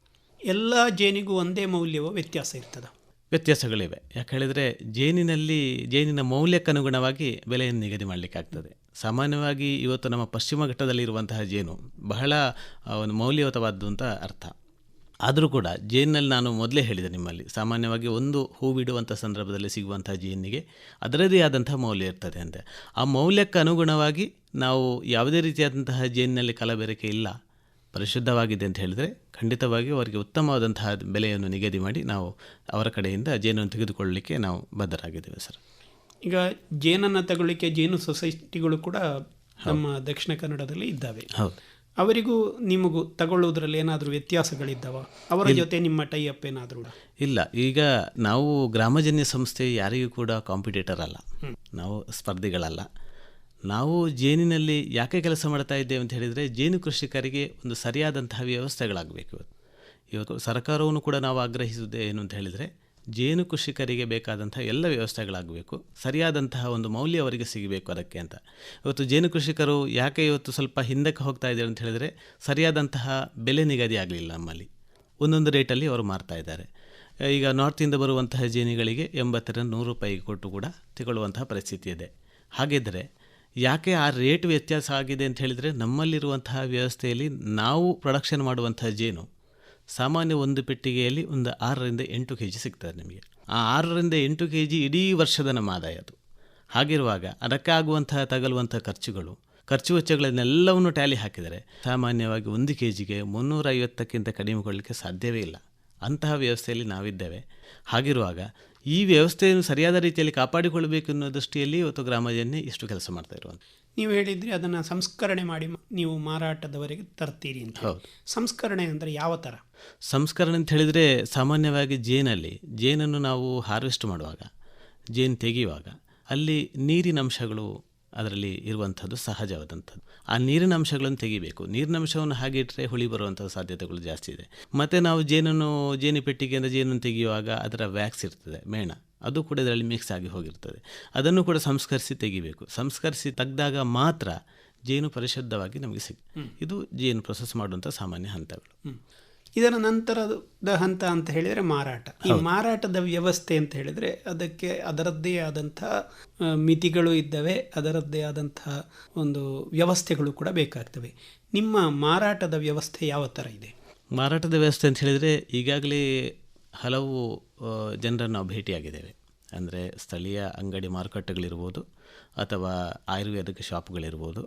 ಎಲ್ಲ ಜೇನಿಗೂ ಒಂದೇ ಮೌಲ್ಯವೋ ವ್ಯತ್ಯಾಸ ಇರ್ತದೆ? ವ್ಯತ್ಯಾಸಗಳಿವೆ. ಯಾಕೆ ಹೇಳಿದರೆ ಜೇನಿನಲ್ಲಿ ಜೇನಿನ ಮೌಲ್ಯಕ್ಕನುಗುಣವಾಗಿ ಬೆಲೆಯನ್ನು ನಿಗದಿ ಮಾಡಲಿಕ್ಕಾಗ್ತದೆ ಸಾಮಾನ್ಯವಾಗಿ ಇವತ್ತು ನಮ್ಮ ಪಶ್ಚಿಮ ಘಟ್ಟದಲ್ಲಿರುವಂತಹ ಜೇನು ಬಹಳ ಒಂದು ಮೌಲ್ಯಯುತವಾದ್ದು ಅಂತ ಅರ್ಥ. ಆದರೂ ಕೂಡ ಜೇನಿನಲ್ಲಿ ನಾನು ಮೊದಲೇ ಹೇಳಿದೆ ನಿಮ್ಮಲ್ಲಿ ಸಾಮಾನ್ಯವಾಗಿ ಒಂದು ಹೂ ಬಿಡುವಂಥ ಸಂದರ್ಭದಲ್ಲಿ ಸಿಗುವಂಥ ಜೇನಿಗೆ ಅದರದೇ ಆದಂತಹ ಮೌಲ್ಯ ಇರ್ತದೆ ಅಂತೆ. ಆ ಮೌಲ್ಯಕ್ಕೆ ಅನುಗುಣವಾಗಿ ನಾವು ಯಾವುದೇ ರೀತಿಯಾದಂತಹ ಜೇನಿನಲ್ಲಿ ಕಲಬೆರಕೆ ಇಲ್ಲ ಪರಿಶುದ್ಧವಾಗಿದೆ ಅಂತ ಹೇಳಿದರೆ ಖಂಡಿತವಾಗಿ ಅವರಿಗೆ ಉತ್ತಮವಾದಂತಹ ಬೆಲೆಯನ್ನು ನಿಗದಿ ಮಾಡಿ ನಾವು ಅವರ ಕಡೆಯಿಂದ ಜೇನನ್ನು ತೆಗೆದುಕೊಳ್ಳಲಿಕ್ಕೆ ನಾವು ಬದ್ಧರಾಗಿದ್ದೇವೆ ಸರ್. ಈಗ ಜೇನನ್ನು ತಗೊಳ್ಳಿಕ್ಕೆ ಜೇನು ಸೊಸೈಟಿಗಳು ಕೂಡ ನಮ್ಮ ದಕ್ಷಿಣ ಕನ್ನಡದಲ್ಲಿ ಇದ್ದಾವೆ. ಹೌದು. ಅವರಿಗೂ ನಿಮಗೂ ತಗೊಳ್ಳೋದ್ರಲ್ಲಿ ಏನಾದರೂ ವ್ಯತ್ಯಾಸಗಳಿದ್ದಾವ? ಅವರ ಜೊತೆ ನಿಮ್ಮ ಟೈ ಅಪ್ ಏನಾದರೂ ಇಲ್ಲ ಈಗ ನಾವು ಗ್ರಾಮಜನ್ಯ ಸಂಸ್ಥೆ ಯಾರಿಗೂ ಕೂಡ ಕಾಂಪಿಟೇಟರ್ ಅಲ್ಲ. ನಾವು ಸ್ಪರ್ಧಿಗಳಲ್ಲ. ನಾವು ಜೇನಿನಲ್ಲಿ ಯಾಕೆ ಕೆಲಸ ಮಾಡ್ತಾ ಇದ್ದೇವೆ ಅಂತ ಹೇಳಿದರೆ ಜೇನು ಕೃಷಿಕರಿಗೆ ಒಂದು ಸರಿಯಾದಂತಹ ವ್ಯವಸ್ಥೆಗಳಾಗಬೇಕು ಇವತ್ತು. ಇವತ್ತು ಸರ್ಕಾರವನ್ನು ಕೂಡ ನಾವು ಆಗ್ರಹಿಸುವುದೇ ಏನು ಅಂತ ಹೇಳಿದರೆ ಜೇನು ಕೃಷಿಕರಿಗೆ ಬೇಕಾದಂಥ ಎಲ್ಲ ವ್ಯವಸ್ಥೆಗಳಾಗಬೇಕು. ಸರಿಯಾದಂತಹ ಒಂದು ಮೌಲ್ಯ ಅವರಿಗೆ ಸಿಗಬೇಕು ಅದಕ್ಕೆ ಅಂತ. ಇವತ್ತು ಜೇನು ಕೃಷಿಕರು ಯಾಕೆ ಇವತ್ತು ಸ್ವಲ್ಪ ಹಿಂದಕ್ಕೆ ಹೋಗ್ತಾ ಇದ್ದಾರೆ ಅಂತ ಹೇಳಿದರೆ ಸರಿಯಾದಂತಹ ಬೆಲೆ ನಿಗದಿ ಆಗಲಿಲ್ಲ ನಮ್ಮಲ್ಲಿ. ಒಂದೊಂದು ರೇಟಲ್ಲಿ ಅವರು ಮಾರ್ತಾ ಇದ್ದಾರೆ. ಈಗ ನಾರ್ತಿಂದ ಬರುವಂತಹ ಜೇನಿಗಳಿಗೆ ಎಂಬತ್ತರಿಂದ ನೂರು ರೂಪಾಯಿಗೆ ಕೊಟ್ಟು ಕೂಡ ತಗೊಳ್ಳುವಂತಹ ಪರಿಸ್ಥಿತಿ ಇದೆ. ಹಾಗಿದ್ದರೆ ಯಾಕೆ ಆ ರೇಟ್ ವ್ಯತ್ಯಾಸ ಆಗಿದೆ ಅಂತ ಹೇಳಿದರೆ ನಮ್ಮಲ್ಲಿರುವಂತಹ ವ್ಯವಸ್ಥೆಯಲ್ಲಿ ನಾವು ಪ್ರೊಡಕ್ಷನ್ ಮಾಡುವಂತಹ ಜೇನು ಸಾಮಾನ್ಯ ಒಂದು ಪೆಟ್ಟಿಗೆಯಲ್ಲಿ ಒಂದು ಆರರಿಂದ ಎಂಟು ಕೆ ಜಿ ಸಿಗ್ತದೆ ನಿಮಗೆ. ಆ ಆರರಿಂದ ಎಂಟು ಕೆ ಜಿ ಇಡೀ ವರ್ಷದ ನಮ್ಮ ಆದಾಯ ಅದು. ಹಾಗಿರುವಾಗ ಅದಕ್ಕಾಗುವಂತಹ ತಗಲುವಂಥ ಖರ್ಚುಗಳು, ಖರ್ಚು ವೆಚ್ಚಗಳನ್ನೆಲ್ಲವನ್ನು ಟ್ಯಾಲಿ ಹಾಕಿದರೆ ಸಾಮಾನ್ಯವಾಗಿ ಒಂದು ಕೆ ಜಿಗೆ ಮುನ್ನೂರೈವತ್ತಕ್ಕಿಂತ ಕಡಿಮೆ ಕೊಡಲಿಕ್ಕೆ ಸಾಧ್ಯವೇ ಇಲ್ಲ. ಅಂತಹ ವ್ಯವಸ್ಥೆಯಲ್ಲಿ ನಾವಿದ್ದೇವೆ. ಹಾಗಿರುವಾಗ ಈ ವ್ಯವಸ್ಥೆಯನ್ನು ಸರಿಯಾದ ರೀತಿಯಲ್ಲಿ ಕಾಪಾಡಿಕೊಳ್ಳಬೇಕು ಅನ್ನೋ ದೃಷ್ಟಿಯಲ್ಲಿ ಇವತ್ತು ಗ್ರಾಮಜನ್ಯ ಇಷ್ಟು ಕೆಲಸ ಮಾಡ್ತಾ ಇರುವಂಥ ನೀವು ಹೇಳಿದರೆ ಅದನ್ನು ಸಂಸ್ಕರಣೆ ಮಾಡಿ ನೀವು ಮಾರಾಟದವರೆಗೆ ತರ್ತೀರಿ ಅಂತ. ಸಂಸ್ಕರಣೆ ಅಂದರೆ ಯಾವ ಥರ ಸಂಸ್ಕರಣೆ ಅಂತ ಹೇಳಿದರೆ ಸಾಮಾನ್ಯವಾಗಿ ಜೇನಲ್ಲಿ ಜೇನನ್ನು ನಾವು ಹಾರ್ವೆಸ್ಟ್ ಮಾಡುವಾಗ ಜೇನು ತೆಗೆಯುವಾಗ ಅಲ್ಲಿ ನೀರಿನ ಅಂಶಗಳು ಅದರಲ್ಲಿ ಇರುವಂಥದ್ದು ಸಹಜವಾದಂಥದ್ದು. ಆ ನೀರಿನ ಅಂಶಗಳನ್ನು ತೆಗಿಬೇಕು. ನೀರಿನ ಅಂಶವನ್ನು ಹಾಗೆ ಇಟ್ಟರೆ ಹುಳಿ ಬರುವಂಥ ಸಾಧ್ಯತೆಗಳು ಜಾಸ್ತಿ ಇದೆ. ಮತ್ತು ನಾವು ಜೇನನ್ನು ಜೇನು ಪೆಟ್ಟಿಗೆಯಿಂದ ಜೇನನ್ನು ತೆಗೆಯುವಾಗ ಅದರ ವ್ಯಾಕ್ಸ್ ಇರ್ತದೆ ಮೇಣ. ಅದು ಕೂಡ ಇದರಲ್ಲಿ ಮಿಕ್ಸ್ ಆಗಿ ಹೋಗಿರ್ತದೆ. ಅದನ್ನು ಕೂಡ ಸಂಸ್ಕರಿಸಿ ತೆಗಿಬೇಕು. ಸಂಸ್ಕರಿಸಿ ತೆಗೆದಾಗ ಮಾತ್ರ ಜೇನು ಪರಿಶುದ್ಧವಾಗಿ ನಮಗೆ ಸಿಗ್ ಇದು ಜೇನು ಪ್ರೊಸೆಸ್ ಮಾಡುವಂಥ ಸಾಮಾನ್ಯ ಹಂತಗಳು. ಇದರ ನಂತರದ ಹಂತ ಅಂತ ಹೇಳಿದರೆ ಮಾರಾಟ. ಈ ಮಾರಾಟದ ವ್ಯವಸ್ಥೆ ಅಂತ ಹೇಳಿದರೆ ಅದಕ್ಕೆ ಅದರದ್ದೇ ಆದಂಥ ಮಿತಿಗಳು ಇದ್ದವೆ ಅದರದ್ದೇ ಆದಂಥ ಒಂದು ವ್ಯವಸ್ಥೆಗಳು ಕೂಡ ಬೇಕಾಗ್ತವೆ. ನಿಮ್ಮ ಮಾರಾಟದ ವ್ಯವಸ್ಥೆ ಯಾವ ಥರ ಇದೆ? ಮಾರಾಟದ ವ್ಯವಸ್ಥೆ ಅಂತ ಹೇಳಿದರೆ ಈಗಾಗಲೇ ಹಲವು ಜನರನ್ನು ನಾವು ಭೇಟಿಯಾಗಿದ್ದೇವೆ. ಅಂದರೆ ಸ್ಥಳೀಯ ಅಂಗಡಿ ಮಾರುಕಟ್ಟೆಗಳಿರ್ಬೋದು ಅಥವಾ ಆಯುರ್ವೇದಿಕ ಶಾಪ್ಗಳಿರ್ಬೋದು.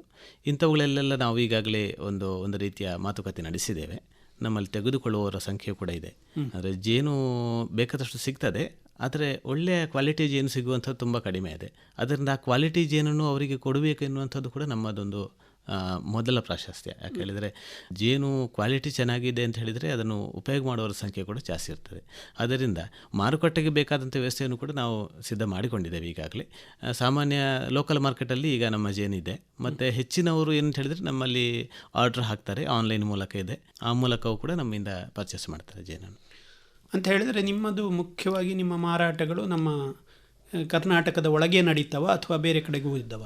ಇಂಥವುಗಳಲ್ಲೆಲ್ಲ ನಾವು ಈಗಾಗಲೇ ಒಂದು ಒಂದು ರೀತಿಯ ಮಾತುಕತೆ ನಡೆಸಿದ್ದೇವೆ. ನಮ್ಮಲ್ಲಿ ತೆಗೆದುಕೊಳ್ಳುವವರ ಸಂಖ್ಯೆ ಕೂಡ ಇದೆ. ಅಂದರೆ ಜೇನು ಬೇಕಾದಷ್ಟು ಸಿಗ್ತದೆ ಆದರೆ ಒಳ್ಳೆಯ ಕ್ವಾಲಿಟಿ ಜೇನು ಸಿಗುವಂಥದ್ದು ತುಂಬ ಕಡಿಮೆ ಇದೆ. ಅದರಿಂದ ಆ ಕ್ವಾಲಿಟಿ ಜೇನನ್ನು ಅವರಿಗೆ ಕೊಡಬೇಕು ಎನ್ನುವಂಥದ್ದು ಕೂಡ ನಮ್ಮದೊಂದು ಮೊದಲ ಪ್ರಾಶಸ್ತ್ಯ. ಯಾಕೆ ಹೇಳಿದರೆ ಜೇನು ಕ್ವಾಲಿಟಿ ಚೆನ್ನಾಗಿದೆ ಅಂತ ಹೇಳಿದರೆ ಅದನ್ನು ಉಪಯೋಗ ಮಾಡುವವರ ಸಂಖ್ಯೆ ಕೂಡ ಜಾಸ್ತಿ ಇರ್ತದೆ. ಅದರಿಂದ ಮಾರುಕಟ್ಟೆಗೆ ಬೇಕಾದಂಥ ವ್ಯವಸ್ಥೆಯನ್ನು ಕೂಡ ನಾವು ಸಿದ್ಧ ಮಾಡಿಕೊಂಡಿದ್ದೇವೆ ಈಗಾಗಲೇ. ಸಾಮಾನ್ಯ ಲೋಕಲ್ ಮಾರ್ಕೆಟಲ್ಲಿ ಈಗ ನಮ್ಮ ಜೇನಿದೆ ಮತ್ತು ಹೆಚ್ಚಿನವರು ಏನಂತ ಹೇಳಿದರೆ ನಮ್ಮಲ್ಲಿ ಆರ್ಡ್ರ್ ಹಾಕ್ತಾರೆ ಆನ್ಲೈನ್ ಮೂಲಕ ಇದೆ. ಆ ಮೂಲಕವೂ ಕೂಡ ನಮ್ಮಿಂದ ಪರ್ಚೇಸ್ ಮಾಡ್ತಾರೆ ಜೇನನ್ನು. ಅಂತ ಹೇಳಿದರೆ ನಿಮ್ಮದು ಮುಖ್ಯವಾಗಿ ನಿಮ್ಮ ಮಾರಾಟಗಳು ನಮ್ಮ ಕರ್ನಾಟಕದ ಒಳಗೆ ನಡೀತಾವ ಅಥವಾ ಬೇರೆ ಕಡೆಗೂ ಇದ್ದಾವ?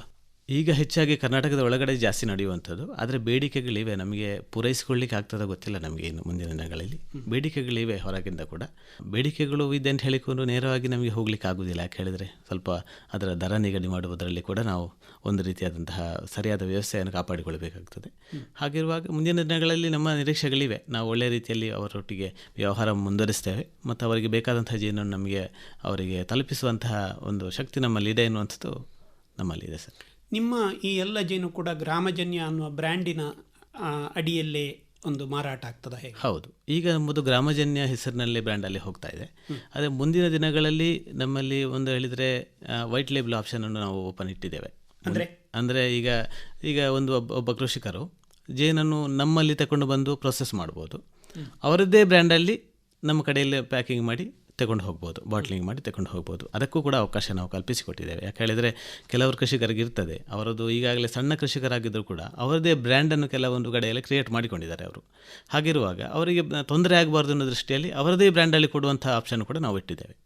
ಈಗ ಹೆಚ್ಚಾಗಿ ಕರ್ನಾಟಕದ ಒಳಗಡೆ ಜಾಸ್ತಿ ನಡೆಯುವಂಥದ್ದು, ಆದರೆ ಬೇಡಿಕೆಗಳಿವೆ ನಮಗೆ ಪೂರೈಸಿಕೊಳ್ಳಿಕ್ಕೆ ಆಗ್ತದ ಗೊತ್ತಿಲ್ಲ ನಮಗೆ ಇನ್ನು ಮುಂದಿನ ದಿನಗಳಲ್ಲಿ. ಬೇಡಿಕೆಗಳಿವೆ ಹೊರಗಿಂದ ಕೂಡ. ಬೇಡಿಕೆಗಳು ಇದೆ ಅಂತ ಹೇಳಿಕೊಂಡು ನೇರವಾಗಿ ನಮಗೆ ಹೋಗ್ಲಿಕ್ಕೆ ಆಗೋದಿಲ್ಲ. ಯಾಕೆ ಹೇಳಿದರೆ ಸ್ವಲ್ಪ ಅದರ ದರ ನಿಗದಿ ಮಾಡುವುದರಲ್ಲಿ ಕೂಡ ನಾವು ಒಂದು ರೀತಿಯಾದಂತಹ ಸರಿಯಾದ ವ್ಯವಸ್ಥೆಯನ್ನು ಕಾಪಾಡಿಕೊಳ್ಳಬೇಕಾಗ್ತದೆ ಹಾಗಿರುವಾಗ ಮುಂದಿನ ದಿನಗಳಲ್ಲಿ ನಮ್ಮ ನಿರೀಕ್ಷೆಗಳಿವೆ. ನಾವು ಒಳ್ಳೆಯ ರೀತಿಯಲ್ಲಿ ಅವರೊಟ್ಟಿಗೆ ವ್ಯವಹಾರ ಮುಂದುವರಿಸ್ತೇವೆ. ಮತ್ತು ಅವರಿಗೆ ಬೇಕಾದಂತಹ ಜೇನನ್ನು ನಮಗೆ ಅವರಿಗೆ ತಲುಪಿಸುವಂತಹ ಒಂದು ಶಕ್ತಿ ನಮ್ಮಲ್ಲಿದೆ ಎನ್ನುವಂಥದ್ದು ನಮ್ಮಲ್ಲಿದೆ ಸರ್. ನಿಮ್ಮ ಈ ಎಲ್ಲ ಜೇನು ಕೂಡ ಗ್ರಾಮಜನ್ಯ ಅನ್ನುವ ಬ್ರ್ಯಾಂಡಿನ ಅಡಿಯಲ್ಲೇ ಒಂದು ಮಾರಾಟ ಆಗ್ತದ ಹೇಗೆ? ಹೌದು. ಈಗ ನಮ್ಮದು ಗ್ರಾಮಜನ್ಯ ಹೆಸರಿನಲ್ಲಿ ಬ್ರ್ಯಾಂಡಲ್ಲಿ ಹೋಗ್ತಾ ಇದೆ. ಆದರೆ ಮುಂದಿನ ದಿನಗಳಲ್ಲಿ ನಮ್ಮಲ್ಲಿ ಒಂದು ಹೇಳಿದರೆ ವೈಟ್ ಲೇಬಲ್ ಆಪ್ಷನನ್ನು ನಾವು ಓಪನ್ ಇಟ್ಟಿದ್ದೇವೆ. ಅಂದರೆ? ಅಂದರೆ ಈಗ ಈಗ ಒಂದು ಒಬ್ಬ ಒಬ್ಬ ಕೃಷಿಕರು ಜೇನನ್ನು ನಮ್ಮಲ್ಲಿ ತಗೊಂಡು ಬಂದು ಪ್ರೊಸೆಸ್ ಮಾಡ್ಬೋದು. ಅವರದ್ದೇ ಬ್ರ್ಯಾಂಡಲ್ಲಿ ನಮ್ಮ ಕಡೆಯಲ್ಲಿ ಪ್ಯಾಕಿಂಗ್ ಮಾಡಿ ತಗೊಂಡು ಹೋಗ್ಬೋದು ಬಾಟ್ಲಿಂಗ್ ಮಾಡಿ ತಗೊಂಡು ಹೋಗ್ಬೋದು. ಅದಕ್ಕೂ ಕೂಡ ಅವಕಾಶ ನಾವು ಕಲ್ಪಿಸಿಕೊಟ್ಟಿದ್ದೇವೆ. ಯಾಕೆ ಹೇಳಿದರೆ ಕೆಲವರು ಕೃಷಿಕರಿಗಿರ್ತದೆ ಅವರದ್ದು ಈಗಾಗಲೇ ಸಣ್ಣ ಕೃಷಿಕರಾಗಿದ್ದರೂ ಕೂಡ ಅವರದೇ ಬ್ರ್ಯಾಂಡನ್ನು ಕೆಲವೊಂದು ಕಡೆಯಲ್ಲಿ ಕ್ರಿಯೇಟ್ ಮಾಡಿಕೊಂಡಿದ್ದಾರೆ ಅವರು. ಹಾಗಿರುವಾಗ ಅವರಿಗೆ ತೊಂದರೆ ಆಗಬಾರ್ದು ಅನ್ನೋ ದೃಷ್ಟಿಯಲ್ಲಿ ಅವರದೇ ಬ್ರ್ಯಾಂಡಲ್ಲಿ ಕೊಡುವಂಥ ಆಪ್ಷನ್ ಕೂಡ ನಾವು ಇಟ್ಟಿದ್ದೇವೆ.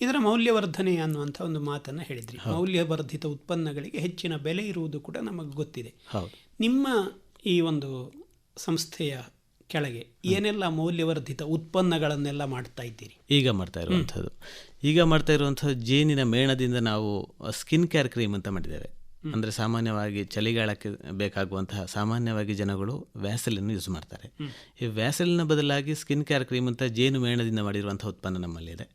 ಇದರ ಮೌಲ್ಯವರ್ಧನೆ ಅನ್ನುವಂಥ ಒಂದು ಮಾತನ್ನು ಹೇಳಿದ್ರಿ. ಮೌಲ್ಯವರ್ಧಿತ ಉತ್ಪನ್ನಗಳಿಗೆ ಹೆಚ್ಚಿನ ಬೆಲೆ ಇರುವುದು ಕೂಡ ನಮಗೆ ಗೊತ್ತಿದೆ. ಹೌದು. ನಿಮ್ಮ ಈ ಒಂದು ಸಂಸ್ಥೆಯ ಕೆಳಗೆ ಏನೆಲ್ಲ ಮೌಲ್ಯವರ್ಧಿತ ಉತ್ಪನ್ನಗಳನ್ನೆಲ್ಲ ಮಾಡ್ತಾ ಇದ್ದೀರಿ? ಈಗ ಮಾಡ್ತಾ ಇರುವಂಥದ್ದು. ಈಗ ಮಾಡ್ತಾ ಇರುವಂಥದ್ದು ಜೇನಿನ ಮೇಣದಿಂದ ನಾವು ಸ್ಕಿನ್ ಕೇರ್ ಕ್ರೀಮ್ ಅಂತ ಮಾಡಿದ್ದೇವೆ. ಅಂದರೆ ಸಾಮಾನ್ಯವಾಗಿ ಚಳಿಗಾಲಕ್ಕೆ ಬೇಕಾಗುವಂತಹ ಸಾಮಾನ್ಯವಾಗಿ ಜನಗಳು ವ್ಯಾಸಲಿನ್ ಯೂಸ್ ಮಾಡ್ತಾರೆ. ಈ ವ್ಯಾಸಲಿನ ಬದಲಾಗಿ ಸ್ಕಿನ್ ಕೇರ್ ಕ್ರೀಮ್ ಅಂತ ಜೇನು ಮೇಣದಿಂದ ಮಾಡಿರುವಂಥ ಉತ್ಪನ್ನ ನಮ್ಮಲ್ಲಿದೆ.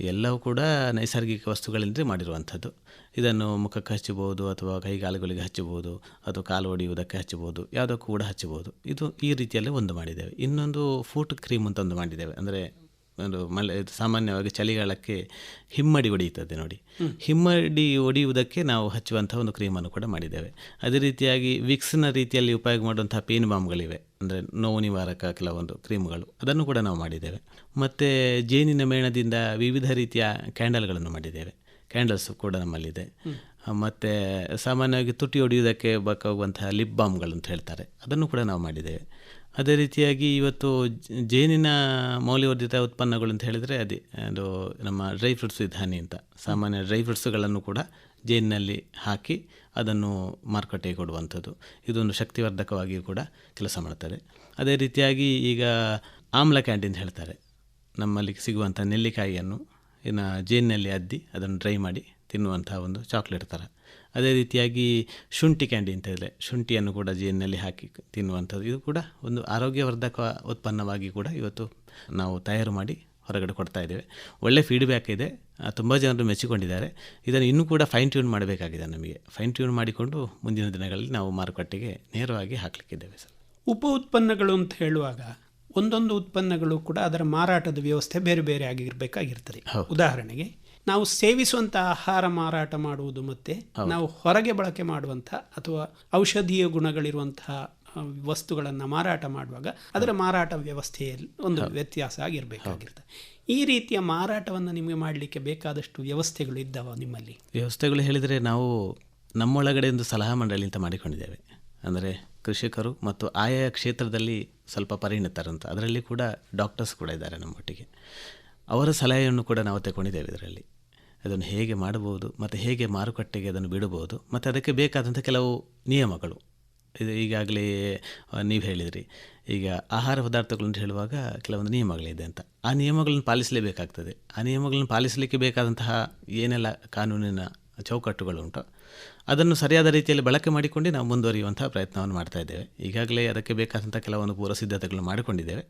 ಎಲ್ಲವೂ ಕೂಡ ನೈಸರ್ಗಿಕ ವಸ್ತುಗಳಿಂದ ಮಾಡಿರುವಂಥದ್ದು. ಇದನ್ನು ಮುಖಕ್ಕೆ ಹಚ್ಚಬಹುದು ಅಥವಾ ಕೈಗಾಲುಗಳಿಗೆ ಹಚ್ಚಬಹುದು ಅಥವಾ ಕಾಲು ಒಡೆಯುವುದಕ್ಕೆ ಹಚ್ಚಬಹುದು, ಯಾವುದಕ್ಕೂ ಕೂಡ ಹಚ್ಚಬಹುದು. ಇದು ಈ ರೀತಿಯಲ್ಲಿ ಒಂದು ಮಾಡಿದ್ದೇವೆ. ಇನ್ನೊಂದು ಫೂಟ್ ಕ್ರೀಮ್ ಅಂತ ಒಂದು ಮಾಡಿದ್ದೇವೆ. ಅಂದರೆ ಒಂದು ಮಳೆ, ಸಾಮಾನ್ಯವಾಗಿ ಚಳಿಗಾಲಕ್ಕೆ ಹಿಮ್ಮಡಿ ಒಡೆಯುತ್ತದೆ ನೋಡಿ. ಹಿಮ್ಮಡಿ ಒಡೆಯುವುದಕ್ಕೆ ನಾವು ಹಚ್ಚುವಂಥ ಒಂದು ಕ್ರೀಮನ್ನು ಕೂಡ ಮಾಡಿದ್ದೇವೆ. ಅದೇ ರೀತಿಯಾಗಿ ವಿಕ್ಸ್ನ ರೀತಿಯಲ್ಲಿ ಉಪಯೋಗ ಮಾಡುವಂಥ ಪೇನ್ ಬಾಮ್ಗಳಿವೆ ಅಂದರೆ ನೋವು ನಿವಾರಕ ಕೆಲವೊಂದು ಕ್ರೀಮ್ಗಳು. ಅದನ್ನು ಕೂಡ ನಾವು ಮಾಡಿದ್ದೇವೆ. ಮತ್ತು ಜೇನಿನ ಮೇಣದಿಂದ ವಿವಿಧ ರೀತಿಯ ಕ್ಯಾಂಡಲ್ಗಳನ್ನು ಮಾಡಿದ್ದೇವೆ. ಕ್ಯಾಂಡಲ್ಸ್ ಕೂಡ ನಮ್ಮಲ್ಲಿದೆ. ಮತ್ತು ಸಾಮಾನ್ಯವಾಗಿ ತುಟಿ ಹೊಡೆಯುವುದಕ್ಕೆ ಬೇಕಾಗುವಂತಹ ಲಿಪ್ ಬಾಮ್ಗಳು ಅಂತ ಹೇಳ್ತಾರೆ. ಅದನ್ನು ಕೂಡ ನಾವು ಮಾಡಿದ್ದೇವೆ. ಅದೇ ರೀತಿಯಾಗಿ ಇವತ್ತು ಜೇನಿನ ಮೌಲ್ಯವರ್ಧಿತ ಉತ್ಪನ್ನಗಳು ಅಂತ ಹೇಳಿದರೆ ಅದೇ, ಅದು ನಮ್ಮ ಡ್ರೈ ಫ್ರೂಟ್ಸ್ ವಿಧಾನಿ ಅಂತ. ಸಾಮಾನ್ಯ ಡ್ರೈ ಫ್ರೂಟ್ಸ್ಗಳನ್ನು ಕೂಡ ಜೇನಿನಲ್ಲಿ ಹಾಕಿ ಅದನ್ನು ಮಾರುಕಟ್ಟೆಗೆ ಕೊಡುವಂಥದ್ದು. ಇದೊಂದು ಶಕ್ತಿವರ್ಧಕವಾಗಿಯೂ ಕೂಡ ಕೆಲಸ ಮಾಡ್ತಾರೆ ಅದೇ ರೀತಿಯಾಗಿ ಈಗ ಆಮ್ಲ ಕ್ಯಾಂಟೀನ್ ಹೇಳ್ತಾರೆ. ನಮ್ಮಲ್ಲಿ ಸಿಗುವಂಥ ನೆಲ್ಲಿಕಾಯಿಯನ್ನು ಇನ್ನು ಜೇನಿನಲ್ಲಿ ಅದ್ದಿ ಅದನ್ನು ಡ್ರೈ ಮಾಡಿ ತಿನ್ನುವಂಥ ಒಂದು ಚಾಕ್ಲೇಟ್ ಥರ. ಅದೇ ರೀತಿಯಾಗಿ ಶುಂಠಿ ಕ್ಯಾಂಡಿ ಅಂತ ಹೇಳಿದ್ರೆ ಶುಂಠಿಯನ್ನು ಕೂಡ ಜೇನಿನಲ್ಲಿ ಹಾಕಿ ತಿನ್ನುವಂಥದ್ದು. ಇದು ಕೂಡ ಒಂದು ಆರೋಗ್ಯವರ್ಧಕ ಉತ್ಪನ್ನವಾಗಿ ಕೂಡ ಇವತ್ತು ನಾವು ತಯಾರು ಮಾಡಿ ಹೊರಗಡೆ ಕೊಡ್ತಾ ಇದ್ದೇವೆ. ಒಳ್ಳೆ ಫೀಡ್ಬ್ಯಾಕ್ ಇದೆ. ತುಂಬ ಜನರು ಮೆಚ್ಚಿಕೊಂಡಿದ್ದಾರೆ. ಇದನ್ನು ಇನ್ನೂ ಕೂಡ ಫೈನ್ ಟ್ಯೂನ್ ಮಾಡಬೇಕಾಗಿದೆ ನಮಗೆ. ಫೈನ್ ಟ್ಯೂನ್ ಮಾಡಿಕೊಂಡು ಮುಂದಿನ ದಿನಗಳಲ್ಲಿ ನಾವು ಮಾರುಕಟ್ಟೆಗೆ ನೇರವಾಗಿ ಹಾಕಲಿಕ್ಕಿದ್ದೇವೆ ಸರ್. ಉಪ ಉತ್ಪನ್ನಗಳು ಅಂತ ಹೇಳುವಾಗ ಒಂದೊಂದು ಉತ್ಪನ್ನಗಳು ಕೂಡ ಅದರ ಮಾರಾಟದ ವ್ಯವಸ್ಥೆ ಬೇರೆ ಬೇರೆ ಆಗಿರಬೇಕಾಗಿರ್ತದೆ. ಹೌದು. ಉದಾಹರಣೆಗೆ ನಾವು ಸೇವಿಸುವಂಥ ಆಹಾರ ಮಾರಾಟ ಮಾಡುವುದು ಮತ್ತೆ ನಾವು ಹೊರಗೆ ಬಳಕೆ ಮಾಡುವಂಥ ಅಥವಾ ಔಷಧೀಯ ಗುಣಗಳಿರುವಂತಹ ವಸ್ತುಗಳನ್ನು ಮಾರಾಟ ಮಾಡುವಾಗ ಅದರ ಮಾರಾಟ ವ್ಯವಸ್ಥೆಯಲ್ಲಿ ಒಂದು ವ್ಯತ್ಯಾಸ ಆಗಿರಬೇಕಾಗಿರ್ತದೆ ಈ ರೀತಿಯ ಮಾರಾಟವನ್ನು ನಿಮಗೆ ಮಾಡಲಿಕ್ಕೆ ಬೇಕಾದಷ್ಟು ವ್ಯವಸ್ಥೆಗಳು ಇದ್ದಾವ ನಿಮ್ಮಲ್ಲಿ? ವ್ಯವಸ್ಥೆಗಳು ಹೇಳಿದರೆ ನಾವು ನಮ್ಮೊಳಗಡೆ ಒಂದು ಸಲಹಾ ಮಂಡಳಿ ಅಂತ ಮಾಡಿಕೊಂಡಿದ್ದೇವೆ. ಅಂದರೆ ಕೃಷಿಕರು ಮತ್ತು ಆಯಾ ಕ್ಷೇತ್ರದಲ್ಲಿ ಸ್ವಲ್ಪ ಪರಿಣಿತರಂತ ಅದರಲ್ಲಿ ಕೂಡ ಡಾಕ್ಟರ್ಸ್ ಕೂಡ ಇದ್ದಾರೆ ನಮ್ಮೊಟ್ಟಿಗೆ. ಅವರ ಸಲಹೆಯನ್ನು ಕೂಡ ನಾವು ತಗೊಂಡಿದ್ದೇವೆ ಇದರಲ್ಲಿ. ಅದನ್ನು ಹೇಗೆ ಮಾಡಬಹುದು, ಮತ್ತು ಹೇಗೆ ಮಾರುಕಟ್ಟೆಗೆ ಅದನ್ನು ಬಿಡಬಹುದು, ಮತ್ತು ಅದಕ್ಕೆ ಬೇಕಾದಂಥ ಕೆಲವು ನಿಯಮಗಳು. ಇದು ಈಗಾಗಲೇ ನೀವು ಹೇಳಿದ್ರಿ. ಈಗ ಆಹಾರ ಪದಾರ್ಥಗಳು ಅಂತ ಹೇಳುವಾಗ ಕೆಲವೊಂದು ನಿಯಮಗಳಿದೆ ಅಂತ. ಆ ನಿಯಮಗಳನ್ನು ಪಾಲಿಸಲೇಬೇಕಾಗ್ತದೆ. ಆ ನಿಯಮಗಳನ್ನು ಪಾಲಿಸಲಿಕ್ಕೆ ಬೇಕಾದಂತಹ ಏನೆಲ್ಲ ಕಾನೂನಿನ ಚೌಕಟ್ಟುಗಳುಂಟು ಅದನ್ನು ಸರಿಯಾದ ರೀತಿಯಲ್ಲಿ ಬಳಕೆ ಮಾಡಿಕೊಂಡು ನಾವು ಮುಂದುವರಿಯುವಂಥ ಪ್ರಯತ್ನವನ್ನು ಮಾಡ್ತಾ ಇದ್ದೇವೆ. ಈಗಾಗಲೇ ಅದಕ್ಕೆ ಬೇಕಾದಂಥ ಕೆಲವೊಂದು ಪೂರ್ವ ಸಿದ್ಧತೆಗಳನ್ನು ಮಾಡಿಕೊಂಡಿದ್ದೇವೆ.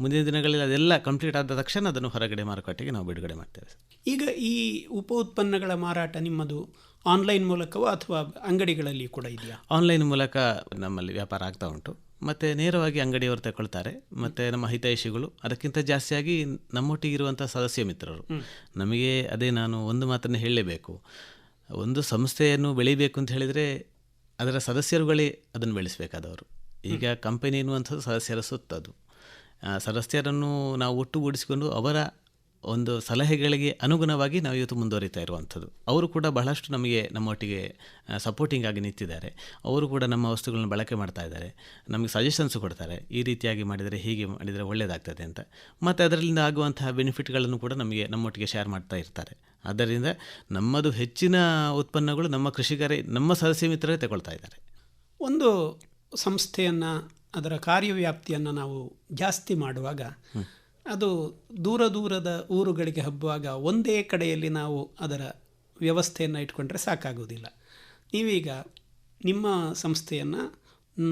ಮುಂದಿನ ದಿನಗಳಲ್ಲಿ ಅದೆಲ್ಲ ಕಂಪ್ಲೀಟ್ ಆದ ತಕ್ಷಣ ಅದನ್ನು ಹೊರಗಡೆ ಮಾರುಕಟ್ಟೆಗೆ ನಾವು ಬಿಡುಗಡೆ ಮಾಡ್ತೇವೆ ಈಗ ಈ ಉಪ ಉತ್ಪನ್ನಗಳ ಮಾರಾಟ ನಿಮ್ಮದು ಆನ್ಲೈನ್ ಮೂಲಕವೋ ಅಥವಾ ಅಂಗಡಿಗಳಲ್ಲಿ ಕೂಡ ಇದೆಯಾ? ಆನ್ಲೈನ್ ಮೂಲಕ ನಮ್ಮಲ್ಲಿ ವ್ಯಾಪಾರ ಆಗ್ತಾ ಉಂಟು. ಮತ್ತು ನೇರವಾಗಿ ಅಂಗಡಿಯವರು ತಗೊಳ್ತಾರೆ ಮತ್ತು ನಮ್ಮ ಹಿತೈಷಿಗಳು ಅದಕ್ಕಿಂತ ಜಾಸ್ತಿಯಾಗಿ ನಮ್ಮೊಟ್ಟಿಗೆ ಇರುವಂಥ ಸದಸ್ಯ ಮಿತ್ರರು. ನಮಗೆ ಅದೇ ನಾನು ಒಂದು ಮಾತನ್ನು ಹೇಳಲೇಬೇಕು. ಒಂದು ಸಂಸ್ಥೆಯನ್ನು ಬೆಳಿಬೇಕು ಅಂತ ಹೇಳಿದರೆ ಅದರ ಸದಸ್ಯರುಗಳೇ ಅದನ್ನು ಬೆಳೆಸಬೇಕಾದವರು. ಈಗ ಕಂಪನಿ ಎನ್ನುವಂಥದ್ದು ಸದಸ್ಯರ ಸುತ್ತದು ಸದಸ್ಯರನ್ನು ನಾವು ಒಟ್ಟುಗೂಡಿಸಿಕೊಂಡು ಅವರ ಒಂದು ಸಲಹೆಗಳಿಗೆ ಅನುಗುಣವಾಗಿ ನಾವು ಇವತ್ತು ಮುಂದುವರಿತಾ ಇರುವಂಥದ್ದು. ಅವರು ಕೂಡ ಬಹಳಷ್ಟು ನಮಗೆ ನಮ್ಮೊಟ್ಟಿಗೆ ಸಪೋರ್ಟಿಂಗ್ ಆಗಿ ನಿಂತಿದ್ದಾರೆ. ಅವರು ಕೂಡ ನಮ್ಮ ವಸ್ತುಗಳನ್ನು ಬಳಕೆ ಮಾಡ್ತಾ ಇದ್ದಾರೆ. ನಮಗೆ ಸಜೆಷನ್ಸ್ ಕೊಡ್ತಾರೆ. ಈ ರೀತಿಯಾಗಿ ಮಾಡಿದರೆ ಹೀಗೆ ಮಾಡಿದರೆ ಒಳ್ಳೆಯದಾಗ್ತದೆ ಅಂತ. ಮತ್ತು ಅದರಿಂದ ಆಗುವಂತಹ ಬೆನಿಫಿಟ್ಗಳನ್ನು ಕೂಡ ನಮಗೆ ನಮ್ಮೊಟ್ಟಿಗೆ ಶೇರ್ ಮಾಡ್ತಾ ಇರ್ತಾರೆ. ಆದ್ದರಿಂದ ನಮ್ಮದು ಹೆಚ್ಚಿನ ಉತ್ಪನ್ನಗಳು ನಮ್ಮ ಕೃಷಿಕರೇ ನಮ್ಮ ಸದಸ್ಯ ಮಿತ್ರರೇ ತಗೊಳ್ತಾ ಇದ್ದಾರೆ. ಒಂದು ಸಂಸ್ಥೆಯನ್ನು ಅದರ ಕಾರ್ಯವ್ಯಾಪ್ತಿಯನ್ನು ನಾವು ಜಾಸ್ತಿ ಮಾಡುವಾಗ ಅದು ದೂರ ದೂರದ ಊರುಗಳಿಗೆ ಹಬ್ಬುವಾಗ ಒಂದೇ ಕಡೆಯಲ್ಲಿ ನಾವು ಅದರ ವ್ಯವಸ್ಥೆಯನ್ನು ಇಟ್ಕೊಂಡ್ರೆ ಸಾಕಾಗೋದಿಲ್ಲ ನೀವೀಗ ನಿಮ್ಮ ಸಂಸ್ಥೆಯನ್ನು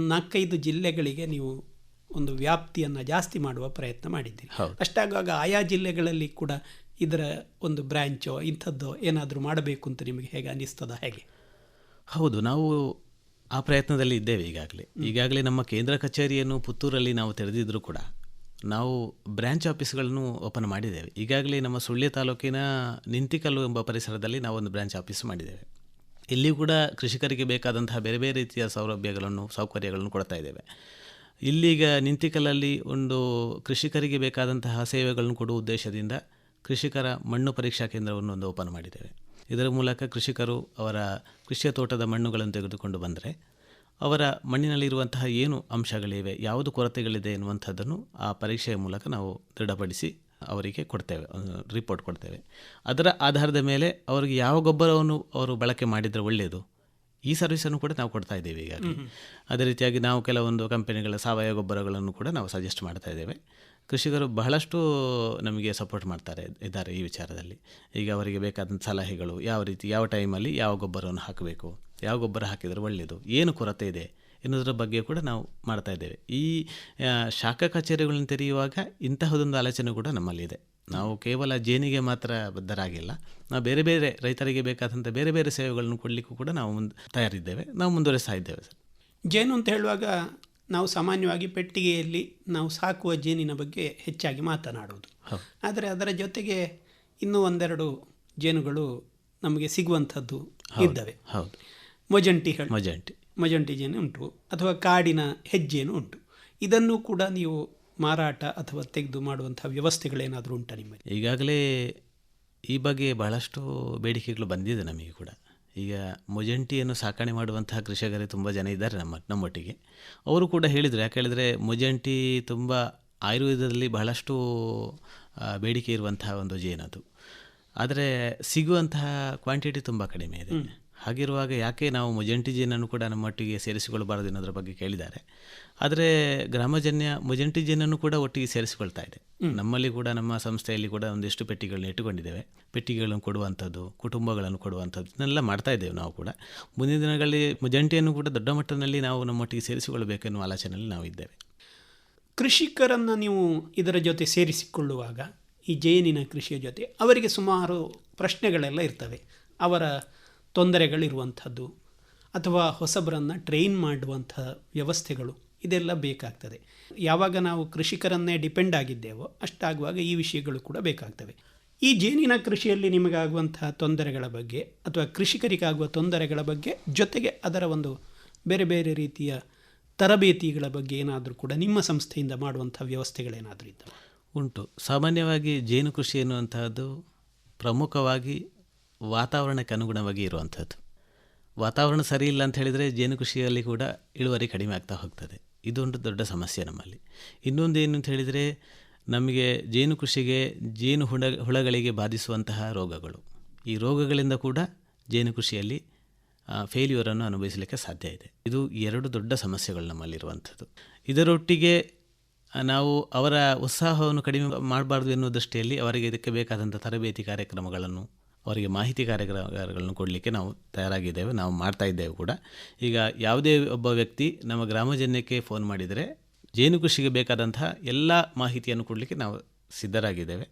ನಾಲ್ಕೈದು ಜಿಲ್ಲೆಗಳಿಗೆ ನೀವು ಒಂದು ವ್ಯಾಪ್ತಿಯನ್ನು ಜಾಸ್ತಿ ಮಾಡುವ ಪ್ರಯತ್ನ ಮಾಡಿದ್ದೀರಿ. ಅಷ್ಟಾಗುವಾಗ ಆಯಾ ಜಿಲ್ಲೆಗಳಲ್ಲಿ ಕೂಡ ಇದರ ಒಂದು ಬ್ರ್ಯಾಂಚೋ ಇಂಥದ್ದೋ ಏನಾದರೂ ಮಾಡಬೇಕು ಅಂತ ನಿಮಗೆ ಹೇಗೆ ಅನ್ನಿಸ್ತದ ಹೇಗೆ? ಹೌದು ನಾವು ಆ ಪ್ರಯತ್ನದಲ್ಲಿ ಇದ್ದೇವೆ ಈಗಾಗಲೇ. ಈಗಾಗಲೇ ನಮ್ಮ ಕೇಂದ್ರ ಕಚೇರಿಯನ್ನು ಪುತ್ತೂರಲ್ಲಿ ನಾವು ತೆರೆದಿದ್ದರೂ ಕೂಡ ನಾವು ಬ್ರ್ಯಾಂಚ್ ಆಫೀಸ್ಗಳನ್ನು ಓಪನ್ ಮಾಡಿದ್ದೇವೆ. ಈಗಾಗಲೇ ನಮ್ಮ ಸುಳ್ಯ ತಾಲೂಕಿನ ನಿಂತಿಕಲ್ಲು ಎಂಬ ಪರಿಸರದಲ್ಲಿ ನಾವು ಒಂದು ಬ್ರ್ಯಾಂಚ್ ಆಫೀಸ್ ಮಾಡಿದ್ದೇವೆ. ಇಲ್ಲಿ ಕೂಡ ಕೃಷಿಕರಿಗೆ ಬೇಕಾದಂತಹ ಬೇರೆ ಬೇರೆ ರೀತಿಯ ಸೌಲಭ್ಯಗಳನ್ನು ಸೌಕರ್ಯಗಳನ್ನು ಕೊಡ್ತಾ ಇದ್ದೇವೆ. ಇಲ್ಲಿಗ ನಿಂತಿಕಲ್ಲಲ್ಲಿ ಒಂದು ಕೃಷಿಕರಿಗೆ ಬೇಕಾದಂತಹ ಸೇವೆಗಳನ್ನು ಕೊಡುವ ಉದ್ದೇಶದಿಂದ ಕೃಷಿಕರ ಮಣ್ಣು ಪರೀಕ್ಷಾ ಕೇಂದ್ರವನ್ನು ಒಂದು ಓಪನ್ ಮಾಡಿದ್ದೇವೆ. ಇದರ ಮೂಲಕ ಕೃಷಿಕರು ಅವರ ಕೃಷಿಯ ತೋಟದ ಮಣ್ಣುಗಳನ್ನು ತೆಗೆದುಕೊಂಡು ಬಂದರೆ ಅವರ ಮಣ್ಣಿನಲ್ಲಿರುವಂತಹ ಏನು ಅಂಶಗಳಿವೆ ಯಾವುದು ಕೊರತೆಗಳಿದೆ ಎನ್ನುವಂಥದ್ದನ್ನು ಆ ಪರೀಕ್ಷೆಯ ಮೂಲಕ ನಾವು ದೃಢಪಡಿಸಿ ಅವರಿಗೆ ಕೊಡ್ತೇವೆ ರಿಪೋರ್ಟ್ ಕೊಡ್ತೇವೆ. ಅದರ ಆಧಾರದ ಮೇಲೆ ಅವರಿಗೆ ಯಾವ ಗೊಬ್ಬರವನ್ನು ಅವರು ಬಳಕೆ ಮಾಡಿದರೆ ಒಳ್ಳೆಯದು ಈ ಸರ್ವಿಸನ್ನು ಕೂಡ ನಾವು ಕೊಡ್ತಾ ಇದ್ದೇವೆ ಈಗಾಗಲೇ ಅದೇ ರೀತಿಯಾಗಿ ನಾವು ಕೆಲವೊಂದು ಕಂಪನಿಗಳ ಸಾವಯವ ಗೊಬ್ಬರಗಳನ್ನು ಕೂಡ ನಾವು ಸಜೆಸ್ಟ್ ಮಾಡ್ತಾ ಇದ್ದೇವೆ. ಕೃಷಿಕರು ಬಹಳಷ್ಟು ನಮಗೆ ಸಪೋರ್ಟ್ ಮಾಡ್ತಾರೆ, ಇದ್ದಾರೆ ಈ ವಿಚಾರದಲ್ಲಿ. ಈಗ ಅವರಿಗೆ ಬೇಕಾದಂಥ ಸಲಹೆಗಳು, ಯಾವ ರೀತಿ, ಯಾವ ಟೈಮಲ್ಲಿ ಯಾವ ಗೊಬ್ಬರವನ್ನು ಹಾಕಬೇಕು, ಯಾವ ಗೊಬ್ಬರ ಹಾಕಿದರೆ ಒಳ್ಳೆಯದು ಏನು ಕೊರತೆ ಇದೆ ಎನ್ನುವುದರ ಬಗ್ಗೆ ಕೂಡ ನಾವು ಮಾಡ್ತಾ ಇದ್ದೇವೆ. ಈ ಶಾಖಾ ಕಚೇರಿಗಳನ್ನು ತೆರೆಯುವಾಗ ಇಂತಹದೊಂದು ಆಲೋಚನೆ ಕೂಡ ನಮ್ಮಲ್ಲಿದೆ ನಾವು ಕೇವಲ ಜೇನಿಗೆ ಮಾತ್ರ ಬದ್ಧರಾಗಿಲ್ಲ. ನಾವು ಬೇರೆ ಬೇರೆ ರೈತರಿಗೆ ಬೇಕಾದಂಥ ಬೇರೆ ಬೇರೆ ಸೇವೆಗಳನ್ನು ಕೊಡಲಿಕ್ಕೂ ಕೂಡ ನಾವು ಮುಂದೆ ತಯಾರಿದ್ದೇವೆ. ನಾವು ಮುಂದುವರಿಸ್ತಾ ಇದ್ದೇವೆ ಸರ್. ಜೇನು ಅಂತ ಹೇಳುವಾಗ ನಾವು ಸಾಮಾನ್ಯವಾಗಿ ಪೆಟ್ಟಿಗೆಯಲ್ಲಿ ನಾವು ಸಾಕುವ ಜೇನಿನ ಬಗ್ಗೆ ಹೆಚ್ಚಾಗಿ ಮಾತನಾಡುವುದು. ಆದರೆ ಅದರ ಜೊತೆಗೆ ಇನ್ನೂ ಒಂದೆರಡು ಜೇನುಗಳು ನಮಗೆ ಸಿಗುವಂಥದ್ದು ಇದ್ದಾವೆ. ಹೌದು. ಹೇಳಿ ಮೊಜಂಟಿ. ಮೊಜಂಟಿ ಜೇನು ಉಂಟು ಅಥವಾ ಕಾಡಿನ ಹೆಜ್ಜೇನು ಉಂಟು. ಇದನ್ನು ಕೂಡ ನೀವು ಮಾರಾಟ ಅಥವಾ ತೆಗೆದು ಮಾಡುವಂಥ ವ್ಯವಸ್ಥೆಗಳೇನಾದರೂ ಉಂಟಾ ನಿಮ್ಮಲ್ಲಿ? ಈಗಾಗಲೇ ಈ ಬಗ್ಗೆ ಬಹಳಷ್ಟು ಬೇಡಿಕೆಗಳು ಬಂದಿದೆ ನಮಗೆ ಕೂಡ. ಈಗ ಮೊಜಂಟಿಯನ್ನು ಸಾಕಣೆ ಮಾಡುವಂತಹ ಕೃಷಿಕರೇ ತುಂಬ ಜನ ಇದ್ದಾರೆ ನಮ್ಮ ನಮ್ಮೊಟ್ಟಿಗೆ ಅವರು ಕೂಡ ಹೇಳಿದರು, ಯಾಕೆ ಹೇಳಿದರೆ ಮೊಜಂಟಿ ತುಂಬ ಆಯುರ್ವೇದದಲ್ಲಿ ಬಹಳಷ್ಟು ಬೇಡಿಕೆ ಇರುವಂತಹ ಒಂದು ಜೇನದು ಆದರೆ ಸಿಗುವಂತಹ ಕ್ವಾಂಟಿಟಿ ತುಂಬ ಕಡಿಮೆ ಇದೆ. ಹಾಗಿರುವಾಗ ಯಾಕೆ ನಾವು ಮೊಜಂಟಿ ಜೇನನ್ನು ಕೂಡ ನಮ್ಮೊಟ್ಟಿಗೆ ಸೇರಿಸಿಕೊಳ್ಳಬಾರದು ಅನ್ನೋದ್ರ ಬಗ್ಗೆ ಕೇಳಿದ್ದಾರೆ. ಆದರೆ ಗ್ರಾಮಜನ್ಯ ಮೊಜಂಟಿ ಜೇನನ್ನು ಕೂಡ ಒಟ್ಟಿಗೆ ಸೇರಿಸಿಕೊಳ್ತಾ ಇದೆ. ನಮ್ಮಲ್ಲಿ ಕೂಡ ನಮ್ಮ ಸಂಸ್ಥೆಯಲ್ಲಿ ಕೂಡ ಒಂದಿಷ್ಟು ಪೆಟ್ಟಿಗಳನ್ನ ಇಟ್ಟುಕೊಂಡಿದ್ದೇವೆ. ಪೆಟ್ಟಿಗೆಗಳನ್ನು ಕೊಡುವಂಥದ್ದು ಕುಟುಂಬಗಳನ್ನು ಕೊಡುವಂಥದ್ದು ಇದನ್ನೆಲ್ಲ ಮಾಡ್ತಾ ಇದ್ದೇವೆ ನಾವು ಕೂಡ. ಮುಂದಿನ ದಿನಗಳಲ್ಲಿ ಮೊಜೆಂಟಿಯನ್ನು ಕೂಡ ದೊಡ್ಡ ಮಟ್ಟದಲ್ಲಿ ನಾವು ನಮ್ಮೊಟ್ಟಿಗೆ ಸೇರಿಸಿಕೊಳ್ಳಬೇಕೆನ್ನುವ ಆಲೋಚನೆಯಲ್ಲಿ ನಾವು ಇದ್ದೇವೆ. ಕೃಷಿಕರನ್ನು ನೀವು ಇದರ ಜೊತೆ ಸೇರಿಸಿಕೊಳ್ಳುವಾಗ ಈ ಜೇನಿನ ಕೃಷಿಯ ಜೊತೆ ಅವರಿಗೆ ಸುಮಾರು ಪ್ರಶ್ನೆಗಳೆಲ್ಲ ಇರ್ತವೆ. ಅವರ ತೊಂದರೆಗಳಿರುವಂಥದ್ದು ಅಥವಾ ಹೊಸಬರನ್ನು ಟ್ರೈನ್ ಮಾಡುವಂಥ ವ್ಯವಸ್ಥೆಗಳು, ಇದೆಲ್ಲ ಬೇಕಾಗ್ತದೆ. ಯಾವಾಗ ನಾವು ಕೃಷಿಕರನ್ನೇ ಡಿಪೆಂಡ್ ಆಗಿದ್ದೇವೋ ಅಷ್ಟಾಗುವಾಗ ಈ ವಿಷಯಗಳು ಕೂಡ ಬೇಕಾಗ್ತವೆ. ಈ ಜೇನಿನ ಕೃಷಿಯಲ್ಲಿ ನಿಮಗಾಗುವಂತಹ ತೊಂದರೆಗಳ ಬಗ್ಗೆ ಅಥವಾ ಕೃಷಿಕರಿಗಾಗುವ ತೊಂದರೆಗಳ ಬಗ್ಗೆ ಜೊತೆಗೆ ಅದರ ಒಂದು ಬೇರೆ ಬೇರೆ ರೀತಿಯ ತರಬೇತಿಗಳ ಬಗ್ಗೆ ಏನಾದರೂ ಕೂಡ ನಿಮ್ಮ ಸಂಸ್ಥೆಯಿಂದ ಮಾಡುವಂಥ ವ್ಯವಸ್ಥೆಗಳೇನಾದರೂ ಇದ್ದಾವೆ? ಉಂಟು. ಸಾಮಾನ್ಯವಾಗಿ ಜೇನು ಕೃಷಿ ಎನ್ನುವಂತಹದ್ದು ಪ್ರಮುಖವಾಗಿ ವಾತಾವರಣಕ್ಕೆ ಅನುಗುಣವಾಗಿ ಇರುವಂಥದ್ದು. ವಾತಾವರಣ ಸರಿ ಇಲ್ಲ ಅಂತ ಹೇಳಿದರೆ ಜೇನು ಕೃಷಿಯಲ್ಲಿ ಕೂಡ ಇಳುವರಿ ಕಡಿಮೆ ಆಗ್ತಾ ಹೋಗ್ತದೆ. ಇದೊಂದು ದೊಡ್ಡ ಸಮಸ್ಯೆ ನಮ್ಮಲ್ಲಿ. ಇನ್ನೊಂದು ಏನು ಅಂತ ಹೇಳಿದರೆ ನಮಗೆ ಜೇನು ಕೃಷಿಗೆ ಜೇನು ಹುಳ, ಹುಳಗಳಿಗೆ ಬಾಧಿಸುವಂತಹ ರೋಗಗಳು. ಈ ರೋಗಗಳಿಂದ ಕೂಡ ಜೇನು ಕೃಷಿಯಲ್ಲಿ ಫೇಲ್ಯೂರನ್ನು ಅನುಭವಿಸಲಿಕ್ಕೆ ಸಾಧ್ಯ ಇದೆ. ಇದು ಎರಡು ದೊಡ್ಡ ಸಮಸ್ಯೆಗಳು ನಮ್ಮಲ್ಲಿರುವಂಥದ್ದು. ಇದರೊಟ್ಟಿಗೆ ನಾವು ಅವರ ಉತ್ಸಾಹವನ್ನು ಕಡಿಮೆ ಮಾಡಬಾರ್ದು ಎನ್ನುವ ದೃಷ್ಟಿಯಲ್ಲಿ ಅವರಿಗೆ ಇದಕ್ಕೆ ಬೇಕಾದಂಥ ತರಬೇತಿ ಕಾರ್ಯಕ್ರಮಗಳನ್ನು ಅವರಿಗೆ ಮಾಹಿತಿ ಕಾರ್ಯಕ್ರಮಗಳನ್ನು ಕೊಡಲಿಕ್ಕೆ ನಾವು ತಯಾರಾಗಿದ್ದೇವೆ, ನಾವು ಮಾಡ್ತಾ ಇದ್ದೇವೆ ಕೂಡ. ಈಗ ಯಾವುದೇ ಒಬ್ಬ ವ್ಯಕ್ತಿ ನಮ್ಮ ಗ್ರಾಮಜನ್ಯಕ್ಕೆ ಫೋನ್ ಮಾಡಿದರೆ ಜೇನು ಕೃಷಿಗೆ ಬೇಕಾದಂತಹ ಎಲ್ಲ ಮಾಹಿತಿಯನ್ನು ಕೊಡಲಿಕ್ಕೆ ನಾವು ಸಿದ್ಧರಾಗಿದ್ದೇವೆ.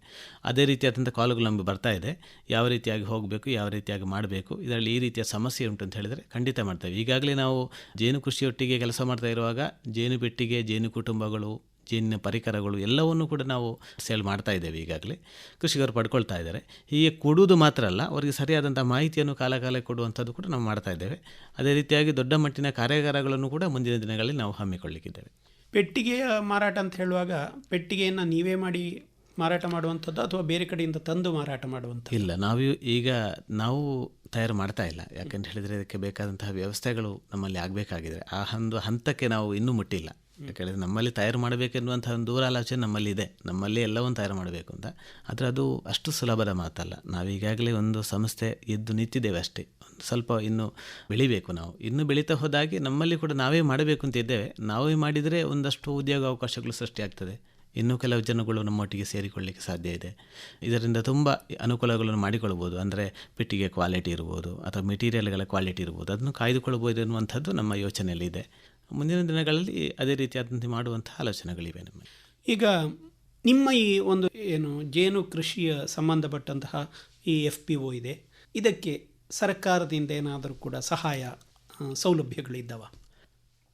ಅದೇ ರೀತಿಯಾದಂಥ ಕಾಲುಗಳು ನಮಗೆ ಬರ್ತಾ ಇದೆ. ಯಾವ ರೀತಿಯಾಗಿ ಹೋಗಬೇಕು, ಯಾವ ರೀತಿಯಾಗಿ ಮಾಡಬೇಕು, ಇದರಲ್ಲಿ ಈ ರೀತಿಯ ಸಮಸ್ಯೆ ಉಂಟು ಅಂತ ಹೇಳಿದರೆ ಖಂಡಿತ ಮಾಡ್ತೇವೆ. ಈಗಾಗಲೇ ನಾವು ಜೇನು ಕೃಷಿಯೊಟ್ಟಿಗೆ ಕೆಲಸ ಮಾಡ್ತಾ ಇರುವಾಗ ಜೇನು ಪೆಟ್ಟಿಗೆ ಜೇನು ಕುಟುಂಬಗಳು ಜೇನಿನ ಪರಿಕರಗಳು ಎಲ್ಲವನ್ನು ಕೂಡ ನಾವು ಸೇಲ್ ಮಾಡ್ತಾ ಇದ್ದೇವೆ ಈಗಾಗಲೇ. ಕೃಷಿಕರು ಪಡ್ಕೊಳ್ತಾ ಇದ್ದಾರೆ. ಹೀಗೆ ಕೊಡುವುದು ಮಾತ್ರ ಅಲ್ಲ ಅವರಿಗೆ ಸರಿಯಾದಂಥ ಮಾಹಿತಿಯನ್ನು ಕಾಲ ಕಾಲಕ್ಕೆ ಕೊಡುವಂಥದ್ದು ಕೂಡ ನಾವು ಮಾಡ್ತಾ ಇದ್ದೇವೆ. ಅದೇ ರೀತಿಯಾಗಿ ದೊಡ್ಡ ಮಟ್ಟಿನ ಕಾರ್ಯಾಗಾರಗಳನ್ನು ಕೂಡ ಮುಂದಿನ ದಿನಗಳಲ್ಲಿ ನಾವು ಹಮ್ಮಿಕೊಳ್ಳಿಕ್ಕಿದ್ದೇವೆ. ಪೆಟ್ಟಿಗೆಯ ಮಾರಾಟ ಅಂತ ಹೇಳುವಾಗ ಪೆಟ್ಟಿಗೆಯನ್ನು ನೀವೇ ಮಾಡಿ ಮಾರಾಟ ಮಾಡುವಂಥದ್ದು ಅಥವಾ ಬೇರೆ ಕಡೆಯಿಂದ ತಂದು ಮಾರಾಟ ಮಾಡುವಂಥದ್ದು? ಇಲ್ಲ ನಾವು ಈಗ ನಾವು ತಯಾರು ಮಾಡ್ತಾ ಇಲ್ಲ. ಯಾಕಂತ ಹೇಳಿದರೆ ಇದಕ್ಕೆ ಬೇಕಾದಂತಹ ವ್ಯವಸ್ಥೆಗಳು ನಮ್ಮಲ್ಲಿ ಆಗಬೇಕಾಗಿದೆ. ಆ ಒಂದು ಹಂತಕ್ಕೆ ನಾವು ಇನ್ನೂ ಮುಟ್ಟಿಲ್ಲ. ಯಾಕಂದರೆ ನಮ್ಮಲ್ಲಿ ತಯಾರು ಮಾಡಬೇಕೆನ್ನುವಂಥ ಒಂದು ದೂರಾಲೋಚನೆ ನಮ್ಮಲ್ಲಿ ಇದೆ. ನಮ್ಮಲ್ಲಿ ಎಲ್ಲವನ್ನು ತಯಾರು ಮಾಡಬೇಕು ಅಂತ. ಆದರೆ ಅದು ಅಷ್ಟು ಸುಲಭದ ಮಾತಲ್ಲ. ನಾವು ಈಗಾಗಲೇ ಒಂದು ಸಂಸ್ಥೆ ಎದ್ದು ನಿಂತಿದ್ದೇವೆ ಅಷ್ಟೇ. ಒಂದು ಸ್ವಲ್ಪ ಇನ್ನು ಬೆಳಿಬೇಕು ನಾವು. ಇನ್ನು ಬೆಳೀತಾ ಹೋದಾಗಿ ನಮ್ಮಲ್ಲಿ ಕೂಡ ನಾವೇ ಮಾಡಬೇಕು ಅಂತ ಇದ್ದೇವೆ. ನಾವೇ ಮಾಡಿದರೆ ಒಂದಷ್ಟು ಉದ್ಯೋಗ ಅವಕಾಶಗಳು ಸೃಷ್ಟಿಯಾಗ್ತದೆ ಇನ್ನೂ ಕೆಲವು ಜನಗಳು ನಮ್ಮೊಟ್ಟಿಗೆ ಸೇರಿಕೊಳ್ಳಲಿಕ್ಕೆ ಸಾಧ್ಯ ಇದೆ. ಇದರಿಂದ ತುಂಬ ಅನುಕೂಲಗಳನ್ನು ಮಾಡಿಕೊಳ್ಬೋದು. ಅಂದರೆ ಪೆಟ್ಟಿಗೆ ಕ್ವಾಲಿಟಿ ಇರ್ಬೋದು ಅಥವಾ ಮೆಟೀರಿಯಲ್ಗಳ ಕ್ವಾಲಿಟಿ ಇರ್ಬೋದು. ಅದನ್ನು ಕಾಯ್ದುಕೊಳ್ಬೋದು ಎನ್ನುವಂಥದ್ದು ನಮ್ಮ ಯೋಚನೆಯಲ್ಲಿದೆ ಮುಂದಿನ ದಿನಗಳಲ್ಲಿ ಅದೇ ರೀತಿಯಾದಂತೆ ಮಾಡುವಂಥ ಆಲೋಚನೆಗಳಿವೆ ನಮ್ಮ ಈಗ ನಿಮ್ಮ ಈ ಒಂದು ಏನು ಜೇನು ಕೃಷಿಯ ಸಂಬಂಧಪಟ್ಟಂತಹ ಈ ಎಫ್ ಪಿ ಒ ಇದೆ. ಇದಕ್ಕೆ ಸರ್ಕಾರದಿಂದ ಏನಾದರೂ ಕೂಡ ಸಹಾಯ ಸೌಲಭ್ಯಗಳಿದ್ದಾವ?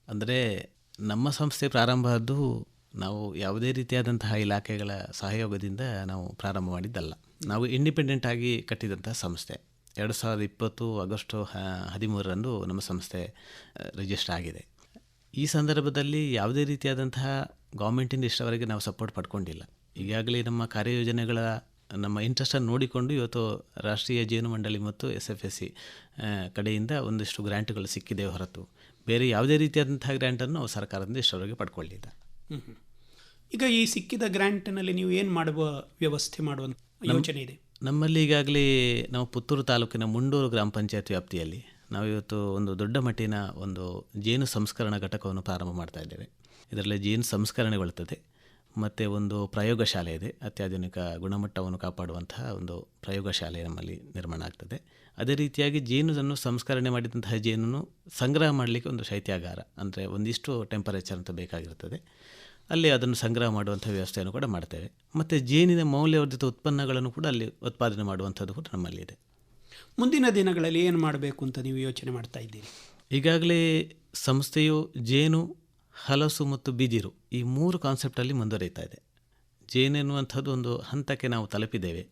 ಅಂದರೆ ನಮ್ಮ ಸಂಸ್ಥೆ ಪ್ರಾರಂಭ ಆದ್ದು ನಾವು ಯಾವುದೇ ರೀತಿಯಾದಂತಹ ಇಲಾಖೆಗಳ ಸಹಯೋಗದಿಂದ ನಾವು ಪ್ರಾರಂಭ ಮಾಡಿದ್ದಲ್ಲ. ನಾವು ಇಂಡಿಪೆಂಡೆಂಟ್ ಆಗಿ ಕಟ್ಟಿದಂತಹ ಸಂಸ್ಥೆ. ಎರಡು ಸಾವಿರದ ಇಪ್ಪತ್ತು ಆಗಸ್ಟು ಹ- ಹದಿಮೂರರಂದು ನಮ್ಮ ಸಂಸ್ಥೆ ರಿಜಿಸ್ಟರ್ ಆಗಿದೆ. ಈ ಸಂದರ್ಭದಲ್ಲಿ ಯಾವುದೇ ರೀತಿಯಾದಂತಹ ಗೌರ್ಮೆಂಟಿಂದ ಇಷ್ಟವರೆಗೆ ನಾವು ಸಪೋರ್ಟ್ ಪಡ್ಕೊಂಡಿಲ್ಲ. ಈಗಾಗಲೇ ನಮ್ಮ ಕಾರ್ಯಯೋಜನೆಗಳ ನಮ್ಮ ಇಂಟ್ರೆಸ್ಟನ್ನು ನೋಡಿಕೊಂಡು ಇವತ್ತು ರಾಷ್ಟ್ರೀಯ ಜೇನು ಮಂಡಳಿ ಮತ್ತು ಎಸ್ ಎಫ್ ಎಸ್ ಸಿ ಕಡೆಯಿಂದ ಒಂದಿಷ್ಟು ಗ್ರ್ಯಾಂಟ್ಗಳು ಸಿಕ್ಕಿದೆ ಹೊರತು. ಬೇರೆ ಯಾವುದೇ ರೀತಿಯಾದಂತಹ ಗ್ರ್ಯಾಂಟನ್ನು ನಾವು ಸರ್ಕಾರದಿಂದ ಇಷ್ಟವರೆಗೆ ಪಡ್ಕೊಳ್ಳಿಲ್ಲ. ಈಗ ಈ ಸಿಕ್ಕಿದ ಗ್ರ್ಯಾಂಟ್ನಲ್ಲಿ ನೀವು ಏನು ಮಾಡುವ ವ್ಯವಸ್ಥೆ ಮಾಡುವಂಥ ಯೋಚನೆ ಇದೆ? ನಮ್ಮಲ್ಲಿ ಈಗಾಗಲೇ ನಾವು ಪುತ್ತೂರು ತಾಲೂಕಿನ ಮುಂಡೂರು ಗ್ರಾಮ ಪಂಚಾಯತ್ ವ್ಯಾಪ್ತಿಯಲ್ಲಿ ನಾವು ಇವತ್ತು ಒಂದು ದೊಡ್ಡ ಮಟ್ಟಿನ ಒಂದು ಜೇನು ಸಂಸ್ಕರಣ ಘಟಕವನ್ನು ಪ್ರಾರಂಭ ಮಾಡ್ತಾ ಇದ್ದೇವೆ. ಇದರಲ್ಲಿ ಜೇನು ಸಂಸ್ಕರಣೆಗೊಳ್ಳುತ್ತದೆ ಮತ್ತು ಒಂದು ಪ್ರಯೋಗಶಾಲೆ ಇದೆ. ಅತ್ಯಾಧುನಿಕ ಗುಣಮಟ್ಟವನ್ನು ಕಾಪಾಡುವಂತಹ ಒಂದು ಪ್ರಯೋಗಶಾಲೆ ನಮ್ಮಲ್ಲಿ ನಿರ್ಮಾಣ ಆಗ್ತದೆ. ಅದೇ ರೀತಿಯಾಗಿ ಜೇನನ್ನು ಸಂಸ್ಕರಣೆ ಮಾಡಿದಂತಹ ಜೇನನ್ನು ಸಂಗ್ರಹ ಮಾಡಲಿಕ್ಕೆ ಒಂದು ಶೈತ್ಯಾಗಾರ, ಅಂದರೆ ಒಂದಿಷ್ಟು ಟೆಂಪರೇಚರ್ ಅಂತ ಬೇಕಾಗಿರ್ತದೆ ಅಲ್ಲಿ ಅದನ್ನು ಸಂಗ್ರಹ ಮಾಡುವಂಥ ವ್ಯವಸ್ಥೆಯನ್ನು ಕೂಡ ಮಾಡ್ತೇವೆ. ಮತ್ತು ಜೇನಿನ ಮೌಲ್ಯವರ್ಧಿತ ಉತ್ಪನ್ನಗಳನ್ನು ಕೂಡ ಅಲ್ಲಿ ಉತ್ಪಾದನೆ ಮಾಡುವಂಥದ್ದು ಕೂಡ ನಮ್ಮಲ್ಲಿದೆ. ಮುಂದಿನ ದಿನಗಳಲ್ಲಿ ಏನು ಮಾಡಬೇಕು ಅಂತ ನೀವು ಯೋಚನೆ ಮಾಡ್ತಾ ಇದ್ದೀರಿ? ಈಗಾಗಲೇ ಸಂಸ್ಥೆಯು ಜೇನು, ಹಲಸು ಮತ್ತು ಬಿದಿರು ಈ ಮೂರು ಕಾನ್ಸೆಪ್ಟಲ್ಲಿ ಮುಂದುವರಿತಾ ಇದೆ. ಜೇನು ಎನ್ನುವಂಥದ್ದು ಒಂದು ಹಂತಕ್ಕೆ ನಾವು ತಲುಪಿದ್ದೇವೆ.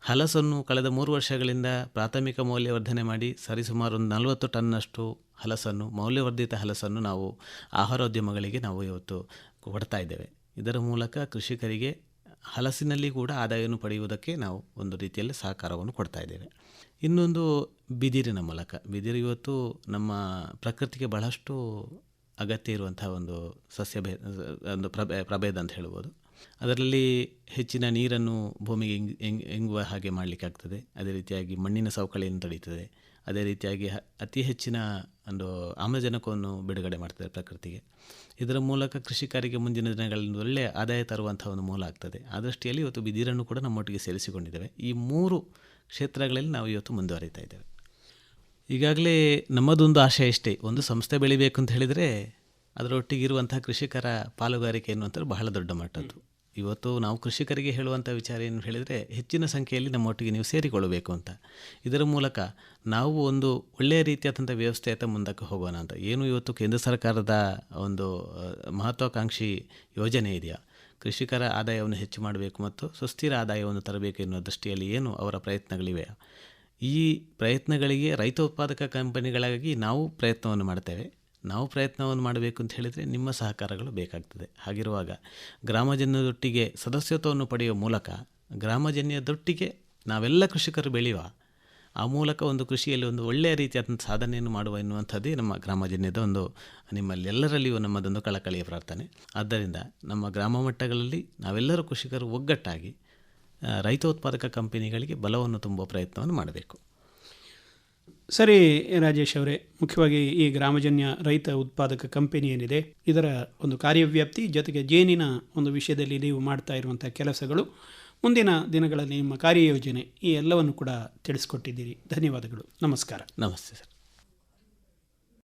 ಹಲಸನ್ನು ಕಳೆದ ಮೂರು ವರ್ಷಗಳಿಂದ ಪ್ರಾಥಮಿಕ ಮೌಲ್ಯವರ್ಧನೆ ಮಾಡಿ ಸರಿಸುಮಾರು ಒಂದು ನಲವತ್ತು ಟನ್ನಷ್ಟು ಹಲಸನ್ನು, ಮೌಲ್ಯವರ್ಧಿತ ಹಲಸನ್ನು ನಾವು ಆಹಾರೋದ್ಯಮಗಳಿಗೆ ನಾವು ಇವತ್ತು ಕೊಡ್ತಾ ಇದ್ದೇವೆ. ಇದರ ಮೂಲಕ ಕೃಷಿಕರಿಗೆ ಹಲಸಿನಲ್ಲಿ ಕೂಡ ಆದಾಯವನ್ನು ಪಡೆಯುವುದಕ್ಕೆ ನಾವು ಒಂದು ರೀತಿಯಲ್ಲಿ ಸಹಕಾರವನ್ನು ಕೊಡ್ತಾ ಇದ್ದೇವೆ. ಇನ್ನೊಂದು ಬಿದಿರಿನ ಮೂಲಕ. ಬಿದಿರು ಇವತ್ತು ನಮ್ಮ ಪ್ರಕೃತಿಗೆ ಬಹಳಷ್ಟು ಅಗತ್ಯ ಇರುವಂಥ ಒಂದು ಸಸ್ಯ ಭೇ, ಒಂದು ಪ್ರಭೇ, ಪ್ರಭೇದ ಅಂತ ಹೇಳ್ಬೋದು. ಅದರಲ್ಲಿ ಹೆಚ್ಚಿನ ನೀರನ್ನು ಭೂಮಿಗೆ ಇಂಗ್ ಇಂಗ್, ಇಂಗುವ ಹಾಗೆ ಮಾಡಲಿಕ್ಕೆ ಆಗ್ತದೆ. ಅದೇ ರೀತಿಯಾಗಿ ಮಣ್ಣಿನ ಸವಕಳಿಯನ್ನು ತಡೀತದೆ. ಅದೇ ರೀತಿಯಾಗಿ ಅತಿ ಹೆಚ್ಚಿನ ಒಂದು ಆಮ್ಲಜನಕವನ್ನು ಬಿಡುಗಡೆ ಮಾಡ್ತದೆ ಪ್ರಕೃತಿಗೆ. ಇದರ ಮೂಲಕ ಕೃಷಿಕಾರಿಗೆ ಮುಂದಿನ ದಿನಗಳಲ್ಲಿ ಒಳ್ಳೆಯ ಆದಾಯ ತರುವಂಥ ಒಂದು ಮೂಲ ಆಗ್ತದೆ. ಆ ದೃಷ್ಟಿಯಲ್ಲಿ ಇವತ್ತು ಬಿದಿರನ್ನು ಕೂಡ ನಮ್ಮೊಟ್ಟಿಗೆ ಸೇರಿಸಿಕೊಂಡಿದ್ದೇವೆ. ಈ ಮೂರು ಕ್ಷೇತ್ರಗಳಲ್ಲಿ ನಾವು ಇವತ್ತು ಮುಂದುವರಿತಾ ಇದ್ದೇವೆ. ಈಗಾಗಲೇ ನಮ್ಮದೊಂದು ಆಶಯ ಇಷ್ಟೇ, ಒಂದು ಸಂಸ್ಥೆ ಬೆಳಿಬೇಕು ಅಂತ ಹೇಳಿದರೆ ಅದರೊಟ್ಟಿಗಿರುವಂಥ ಕೃಷಿಕರ ಪಾಲುಗಾರಿಕೆ ಎನ್ನುವಂಥದ್ದು ಬಹಳ ದೊಡ್ಡ ಮಟ್ಟದ್ದು. ಇವತ್ತು ನಾವು ಕೃಷಿಕರಿಗೆ ಹೇಳುವಂಥ ವಿಚಾರ ಏನು ಹೇಳಿದರೆ, ಹೆಚ್ಚಿನ ಸಂಖ್ಯೆಯಲ್ಲಿ ನಮ್ಮೊಟ್ಟಿಗೆ ನೀವು ಸೇರಿಕೊಳ್ಳಬೇಕು ಅಂತ. ಇದರ ಮೂಲಕ ನಾವು ಒಂದು ಒಳ್ಳೆಯ ರೀತಿಯಾದಂಥ ವ್ಯವಸ್ಥೆ ವ್ಯವಸ್ಥೆಯತ್ತ ಮುಂದಕ್ಕೆ ಹೋಗೋಣ ಅಂತ. ಏನು ಇವತ್ತು ಕೇಂದ್ರ ಸರ್ಕಾರದ ಒಂದು ಮಹತ್ವಾಕಾಂಕ್ಷಿ ಯೋಜನೆ ಇದೆಯಾ? ಕೃಷಿಕರ ಆದಾಯವನ್ನು ಹೆಚ್ಚು ಮಾಡಬೇಕು ಮತ್ತು ಸುಸ್ಥಿರ ಆದಾಯವನ್ನು ತರಬೇಕು ಎನ್ನುವ ದೃಷ್ಟಿಯಲ್ಲಿ ಏನು ಅವರ ಪ್ರಯತ್ನಗಳಿವೆ? ಈ ಪ್ರಯತ್ನಗಳಿಗೆ ರೈತ ಉತ್ಪಾದಕ ಕಂಪನಿಗಳಾಗಿ ನಾವು ಪ್ರಯತ್ನವನ್ನು ಮಾಡ್ತೇವೆ. ನಾವು ಪ್ರಯತ್ನವನ್ನು ಮಾಡಬೇಕು ಅಂತ ಹೇಳಿದರೆ ನಿಮ್ಮ ಸಹಕಾರಗಳು ಬೇಕಾಗ್ತದೆ. ಹಾಗಿರುವಾಗ ಗ್ರಾಮಜನ್ಯದೊಟ್ಟಿಗೆ ಸದಸ್ಯತ್ವವನ್ನು ಪಡೆಯುವ ಮೂಲಕ ಗ್ರಾಮಜನ್ಯದೊಟ್ಟಿಗೆ ನಾವೆಲ್ಲ ಕೃಷಿಕರು ಬೆಳೆಯುವ ಆ ಮೂಲಕ ಒಂದು ಕೃಷಿಯಲ್ಲಿ ಒಂದು ಒಳ್ಳೆಯ ರೀತಿಯಾದಂಥ ಸಾಧನೆಯನ್ನು ಮಾಡುವ ಎನ್ನುವಂಥದ್ದೇ ನಮ್ಮ ಗ್ರಾಮಜನ್ಯದ ಒಂದು ನಿಮ್ಮಲ್ಲೆಲ್ಲರಲ್ಲಿಯೂ ನಮ್ಮದೊಂದು ಕಳಕಳಿಯ ಪ್ರಾರ್ಥನೆ. ಆದ್ದರಿಂದ ನಮ್ಮ ಗ್ರಾಮ ಮಟ್ಟಗಳಲ್ಲಿ ನಾವೆಲ್ಲರೂ ಕೃಷಿಕರು ಒಗ್ಗಟ್ಟಾಗಿ ರೈತ ರೈತೋತ್ಪಾದಕ ಕಂಪನಿಗಳಿಗೆ ಬಲವನ್ನು ತುಂಬುವ ಪ್ರಯತ್ನವನ್ನು ಮಾಡಬೇಕು. ಸರಿ, ರಾಜೇಶ್ ಅವರೇ, ಮುಖ್ಯವಾಗಿ ಈ ಗ್ರಾಮಜನ್ಯ ರೈತ ಉತ್ಪಾದಕ ಕಂಪನಿ ಏನಿದೆ, ಇದರ ಒಂದು ಕಾರ್ಯವ್ಯಾಪ್ತಿ, ಜೊತೆಗೆ ಜೇನಿನ ಒಂದು ವಿಷಯದಲ್ಲಿ ನೀವು ಮಾಡ್ತಾ ಇರುವಂಥ ಕೆಲಸಗಳು ಮುಂದಿನ ದಿನಗಳಲ್ಲಿ ನಿಮ್ಮ ಕಾರ್ಯಯೋಜನೆ ಈ ಎಲ್ಲವನ್ನು ಕೂಡ ತಿಳಿಸ್ಕೊಟ್ಟಿದ್ದೀರಿ. ಧನ್ಯವಾದಗಳು. ನಮಸ್ಕಾರ. ನಮಸ್ತೆ ಸರ್.